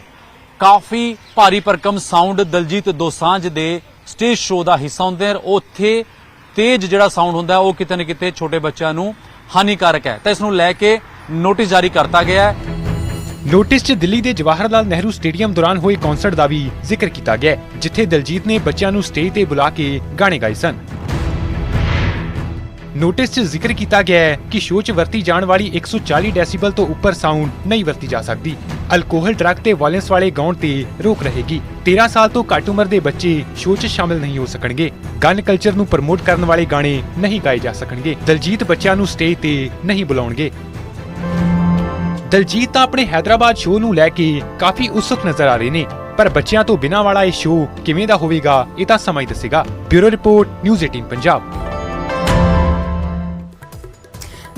ਕਾਫੀ ਭਾਰੀ ਭਰਕਮ ਸਾਊਂਡ ਦਲਜੀਤ ਦੋਸਾਂਝ ਦੇ ਸਟੇਜ ਸ਼ੋਅ ਦਾ ਹਿੱਸਾ ਹੁੰਦੇ ਹਨ। ਉੱਥੇ ਤੇਜ਼ ਜਿਹੜਾ ਸਾਊਂਡ ਹੁੰਦਾ, ਉਹ ਕਿਤੇ ਨਾ ਕਿਤੇ ਛੋਟੇ ਬੱਚਿਆਂ ਨੂੰ ਹਾਨੀਕਾਰਕ ਹੈ। ਤਾਂ ਇਸ ਨੂੰ ਲੈ ਕੇ ਨੋਟਿਸ ਜਾਰੀ ਕਰਤਾ ਗਿਆ ਹੈ। ਨੋਟਿਸ 'ਚ ਦਿੱਲੀ ਦੇ ਜਵਾਹਰ ਲਾਲ ਨਹਿਰੂ ਸਟੇਡੀਅਮ ਦੌਰਾਨ ਹੋਏ ਕਨਸਰਟ ਦਾ ਵੀ ਜ਼ਿਕਰ ਕੀਤਾ ਗਿਆ ਜਿੱਥੇ ਦਲਜੀਤ ਨੇ ਬੱਚਿਆਂ ਨੂੰ ਸਟੇਜ ਤੇ ਬੁਲਾ ਕੇ ਗਾਣੇ ਗਾਏ ਸਨ। ਨੋਟਿਸ 'ਚ ਜ਼ਿਕਰ ਕੀਤਾ ਗਿਆ ਹੈ ਕਿ ਸ਼ੋਅ 'ਚ ਵਰਤੀ ਜਾਣ ਵਾਲੀ 140 ਡੈਸੀਬਲ ਤੋਂ ਉੱਪਰ ਸਾਊਂਡ ਨਹੀਂ ਵਰਤੀ ਜਾ ਸਕਦੀ। ਅਲਕੋਹਲ ਡਰੱਗ ਤੇ ਵਾਇਲੈਂਸ ਵਾਲੇ ਗਾਉਣ ਤੇ ਰੋਕ ਰਹੇਗੀ। 13 ਸਾਲ ਤੋਂ ਘੱਟ ਉਮਰ ਦੇ ਬੱਚੇ ਸ਼ੋਅ 'ਚ ਸ਼ਾਮਿਲ ਨਹੀਂ ਹੋ ਸਕਣਗੇ। ਗਨ ਕਲਚਰ ਨੂੰ ਪ੍ਰਮੋਟ ਕਰਨ ਵਾਲੇ ਗਾਣੇ ਨਹੀਂ ਗਾਏ ਜਾ ਸਕਣਗੇ। ਦਲਜੀਤ ਬੱਚਿਆਂ ਨੂੰ ਸਟੇਜ ਤੇ ਨਹੀਂ ਬੁਲਾਉਣਗੇ। ਦਲਜੀਤ ਤਾਂ ਆਪਣੇ ਹੈਦਰਾਬਾਦ ਸ਼ੋਅ ਨੂੰ ਲੈ ਕੇ ਕਾਫੀ ਉਤਸੁਕ ਨਜ਼ਰ ਆ ਰਹੇ ਨੇ। ਪਰ ਬੱਚਿਆਂ ਤੋਂ ਬਿਨਾਂ ਵਾਲਾ ਇਹ ਸ਼ੋਅ ਕਿਵੇਂ ਦਾ ਹੋਵੇਗਾ, ਇਹ ਤਾਂ ਸਮਾਂ ਹੀ ਦੱਸੇਗਾ। Bureau report, news 18 Punjab.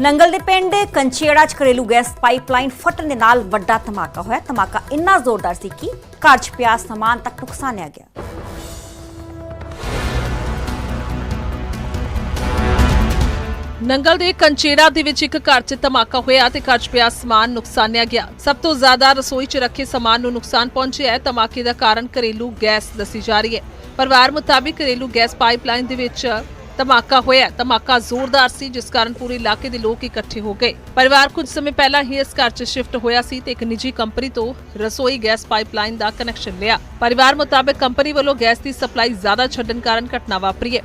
Nangal ਦੇ ਪਿੰਡ ਕੰਚੇੜਾ ਚ ਘਰੇਲੂ ਗੈਸ ਪਾਈਪਲਾਈਨ ਫਟਣ ਦੇ ਨਾਲ ਵੱਡਾ ਧਮਾਕਾ ਹੋਇਆ। ਧਮਾਕਾ ਇੰਨਾ ਜ਼ੋਰਦਾਰ ਸੀ ਕਿ ਘਰ 'ਚ ਪਿਆ ਸਮਾਨ ਤੱਕ ਨੁਕਸਾਨਿਆ ਗਿਆ। ਨੰਗਲ ਦੇ ਕੰਚੇੜਾ ਦੇ ਵਿੱਚ ਇੱਕ ਘਰ 'ਚ ਧਮਾਕਾ ਹੋਇਆ ਤੇ ਘਰ 'ਚ ਪਿਆ ਸਮਾਨ ਨੁਕਸਾਨਿਆ ਗਿਆ। ਸਭ ਤੋਂ ਜ਼ਿਆਦਾ ਰਸੋਈ 'ਚ ਰੱਖੇ ਸਮਾਨ ਨੂੰ ਨੁਕਸਾਨ ਪਹੁੰਚਿਆ ਹੈ। ਧਮਾਕੇ ਦਾ ਕਾਰਨ ਘਰੇਲੂ ਗੈਸ ਦੱਸੀ ਜਾ ਰਹੀ ਹੈ। ਪਰਿਵਾਰ ਮੁਤਾਬਿਕ ਘਰੇਲੂ ਗੈਸ ਪਾਈਪਲਾਈਨ ਦੇ ਵਿੱਚ ਧਮਾਕਾ ਹੋਇਆ ਧਮਾਕਾ ਜ਼ੋਰਦਾਰ ਸੀ, ਜਿਸ ਕਾਰਨ ਪੂਰੇ ਇਲਾਕੇ ਦੇ ਲੋਕ ਇਕੱਠੇ ਹੋ ਗਏ। ਪਰਿਵਾਰ ਕੁਝ ਸਮੇਂ ਪਹਿਲਾਂ ਹੀ ਇਸ ਘਰ 'ਚ ਸ਼ਿਫਟ ਹੋਇਆ ਸੀ ਤੇ ਇੱਕ ਨਿੱਜੀ ਕੰਪਨੀ ਤੋਂ ਰਸੋਈ ਗੈਸ ਪਾਈਪਲਾਈਨ ਦਾ ਕਨੈਕਸ਼ਨ ਲਿਆ। ਪਰਿਵਾਰ ਮੁਤਾਬਿਕ ਕੰਪਨੀ ਵੱਲੋਂ ਗੈਸ ਦੀ ਸਪਲਾਈ ਜ਼ਿਆਦਾ ਛੱਡਣ ਕਾਰਨ ਘਟਨਾ ਵਾਪਰੀ ਹੈ।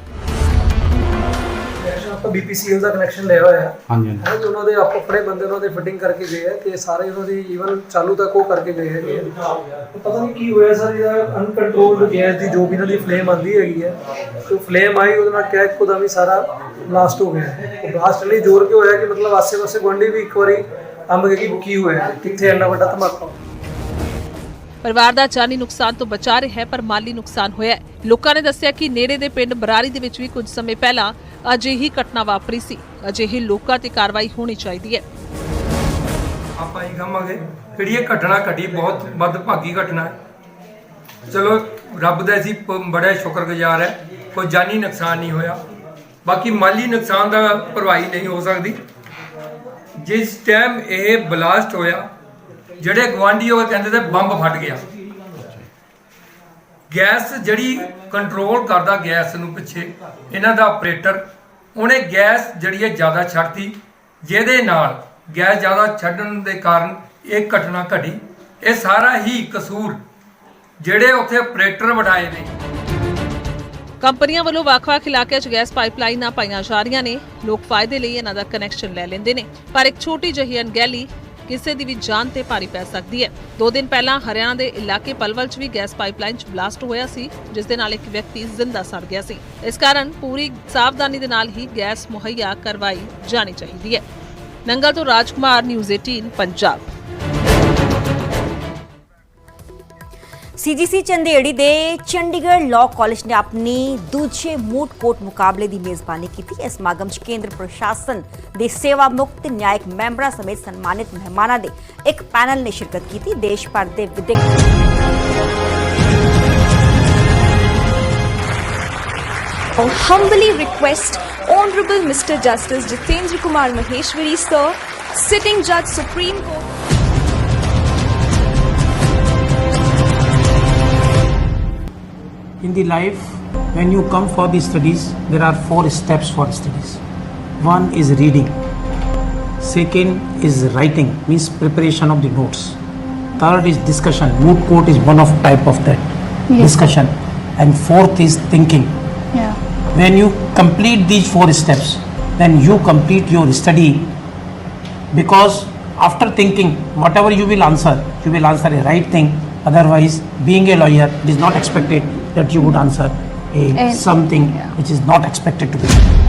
ਆਪਾਂ ਬੀਪੀਸੀਐਲ ਦਾ ਕਨੈਕਸ਼ਨ ਲਿਆ ਹੋਇਆ। ਹੈ ਹਾਂਜੀ। ਹੈ ਜੀ ਉਹਨਾਂ ਦੇ ਆਪ ਆਪਣੇ ਬੰਦੇ ਉਹਨਾਂ ਦੇ ਫਿਟਿੰਗ ਕਰਕੇ ਗਏ ਆ ਤੇ ਸਾਰੇ ਉਹਨਾਂ ਦੀ ਈਵਨ ਚਾਲੂ ਤੱਕ ਉਹ ਕਰਕੇ ਗਏ ਹੈਗੇ ਆ। ਤੇ ਪਤਾ ਨਹੀਂ ਕੀ ਹੋਇਆ ਸਰ ਇਹਦਾ ਅਨਕੰਟਰੋਲਡ ਗੈਸ ਦੀ ਜੋ ਵੀ ਇਹਨਾਂ ਦੀ ਫਲੇਮ ਆਂਦੀ ਹੈਗੀ ਹੈ ਤੇ ਫਲੇਮ ਆਈ ਉਹਦੇ ਨਾਲ ਕਿਆ ਇੱਕੋ ਵੀ ਸਾਰਾ ਬਲਾਸਟ ਹੋ ਗਿਆ। ਉਹ ਬਲਾਸਟ ਲਈ ਜ਼ੋਰ ਕਿ ਹੋਇਆ ਕਿ ਮਤਲਬ ਆਸੇ-ਪਾਸੇ ਗੁਆਂਢੀ ਵੀ ਇੱਕ ਵਾਰੀ ਅੰਬ ਗਏ ਕਿ ਕੀ ਹੋਇਆ ਕਿੱਥੇ ਇੰਨਾ ਵੱਡਾ ਧਮਾਕਾ? ਪਰਿਵਾਰ ਦਾ ਜਾਨੀ ਨੁਕਸਾਨ ਤੋਂ ਬਚਾ ਰਿਹਾ ਹੈ ਪਰ ਮਾਲੀ ਨੁਕਸਾਨ ਹੋਇਆ ਹੈ। ਲੋਕਾਂ ਨੇ ਦੱਸਿਆ ਕਿ ਨੇੜੇ ਦੇ ਪਿੰਡ ਬਰਾਰੀ ਦੇ ਵਿੱਚ ਵੀ ਕੁਝ ਸਮੇਂ ਪਹਿਲਾਂ ਅਜਿਹੀ ਘਟਨਾ ਵਾਪਰੀ ਸੀ। ਅਜਿਹੇ ਲੋਕਾਂ ਤੇ ਕਾਰਵਾਈ ਹੋਣੀ ਚਾਹੀਦੀ ਹੈ। ਆਪਾਂ ਇਹ ਕਹਾਂਗੇ ਕਿਹੜੀ ਇਹ ਘਟਨਾ ਘਟੀ, ਬਹੁਤ ਵੱਧਭਾਗੀ ਘਟਨਾ ਹੈ। ਚਲੋ, ਰੱਬ ਦਾ ਅਸੀਂ ਬੜਾ ਸ਼ੁਕਰਗੁਜ਼ਾਰ ਹੈ, ਕੋਈ ਜਾਨੀ ਨੁਕਸਾਨ ਨਹੀਂ ਹੋਇਆ। ਬਾਕੀ ਮਾਲੀ ਨੁਕਸਾਨ ਦਾ ਭਰਵਾਈ ਨਹੀਂ ਹੋ ਸਕਦੀ। ਜਿਸ ਟਾਈਮ ਇਹ ਬਲਾਸਟ ਹੋਇਆ, ਜਿਹੜੇ ਗਵਾਂਢੀ ਉਹ ਕਹਿੰਦੇ ਤੇ ਬੰਬ ਫਟ ਗਿਆ। ਗੈਸ ਜਿਹੜੀ ਕੰਟਰੋਲ ਕਰਦਾ ਗੈਸ ਨੂੰ ਪਿੱਛੇ, ਇਹਨਾਂ ਦਾ ਆਪਰੇਟਰ ਉਹਨੇ ਗੈਸ ਜਿਹੜੀ ਹੈ ਜ਼ਿਆਦਾ ਛੱਡਤੀ, ਜਿਹਦੇ ਨਾਲ ਗੈਸ ਜ਼ਿਆਦਾ ਛੱਡਣ ਦੇ ਕਾਰਨ ਇਹ ਘਟਨਾ ਘਟੀ। ਇਹ ਸਾਰਾ ਹੀ ਕਸੂਰ ਜਿਹੜੇ ਉੱਥੇ ਆਪਰੇਟਰ ਵਡਾਏ ਨੇ। ਕੰਪਨੀਆਂ ਵੱਲੋਂ ਵੱਖ-ਵੱਖ ਇਲਾਕਿਆਂ 'ਚ ਗੈਸ ਪਾਈਪਲਾਈਨਾਂ ਪਾਈਆਂ ਜਾ ਰਹੀਆਂ ਨੇ। ਲੋਕ ਫਾਇਦੇ ਲਈ ਇਹਨਾਂ ਦਾ ਕਨੈਕਸ਼ਨ ਲੈ ਲੈਂਦੇ ਨੇ। ਪਰ ਇੱਕ ਛੋਟੀ ਜਿਹੀ ਅਣਗਹਿਲੀ ਕਿਸੇ ਦੀ ਵੀ ਜਾਨ ਤੇ ਭਾਰੀ ਪੈ ਸਕਦੀ ਹੈ। ਦੋ ਦਿਨ ਪਹਿਲਾਂ ਹਰਿਆਣਾ ਦੇ ਇਲਾਕੇ ਪਲਵਲ 'ਚ ਵੀ ਗੈਸ ਪਾਈਪਲਾਈਨ 'ਚ ਬਲਾਸਟ ਹੋਇਆ ਸੀ, ਜਿਸ ਦੇ ਨਾਲ ਇੱਕ ਵਿਅਕਤੀ ਜ਼ਿੰਦਾ ਸੜ ਗਿਆ ਸੀ। ਇਸ ਕਾਰਨ ਪੂਰੀ ਸਾਵਧਾਨੀ ਦੇ ਨਾਲ ਹੀ ਗੈਸ ਮੁਹੱਈਆ ਕਰਵਾਈ ਜਾਣੀ ਚਾਹੀਦੀ ਹੈ। ਨੰਗਲ ਤੋਂ ਰਾਜਕੁਮਾਰ, ਨਿਊਜ਼ 18 ਪੰਜਾਬ। ਸੀਜੀਸੀ ਚੰਦੇੜੀ ਦੇ ਚੰਡੀਗੜ੍ਹ ਲਾਅ ਕਾਲਜ ਨੇ ਆਪਣੀ ਦੂਜੇ ਮੂਟ ਕੋਰਟ ਮੁਕਾਬਲੇ ਦੀ ਮੇਜ਼ਬਾਨੀ ਕੀਤੀ ਇਸ ਸਮਾਗਮ 'ਚ ਕੇਂਦਰ ਪ੍ਰਸ਼ਾਸਨ ਦੇ ਸੇਵਾ ਮੁਕਤ ਨਿਆਇਕ ਮੈਂਬਰਾਂ ਸਮੇਤ ਸਨਮਾਨਿਤ ਮਹਿਮਾਨਾਂ ਦੇ ਇੱਕ ਪੈਨਲ ਨੇ ਸ਼ਿਰਕਤ ਕੀਤੀ ਦੇਸ਼ ਭਰ ਦੇ ਵਿਦਿਅਕ oh, humbly request Honorable Mr. Justice Jitendra Kumar Maheshwari, sir, sitting Judge Supreme Court. In the life when you come for the studies there are four steps for studies. One is reading. Second is writing means preparation of the notes. Third is discussion. Moot court is one of type of that discussion. And fourth is thinking. Yeah. when you complete these four steps then you complete your study. Because after thinking whatever you will answer you will answer a right thing. Otherwise being a lawyer it is not expected that you would answer a And- something which is not expected to be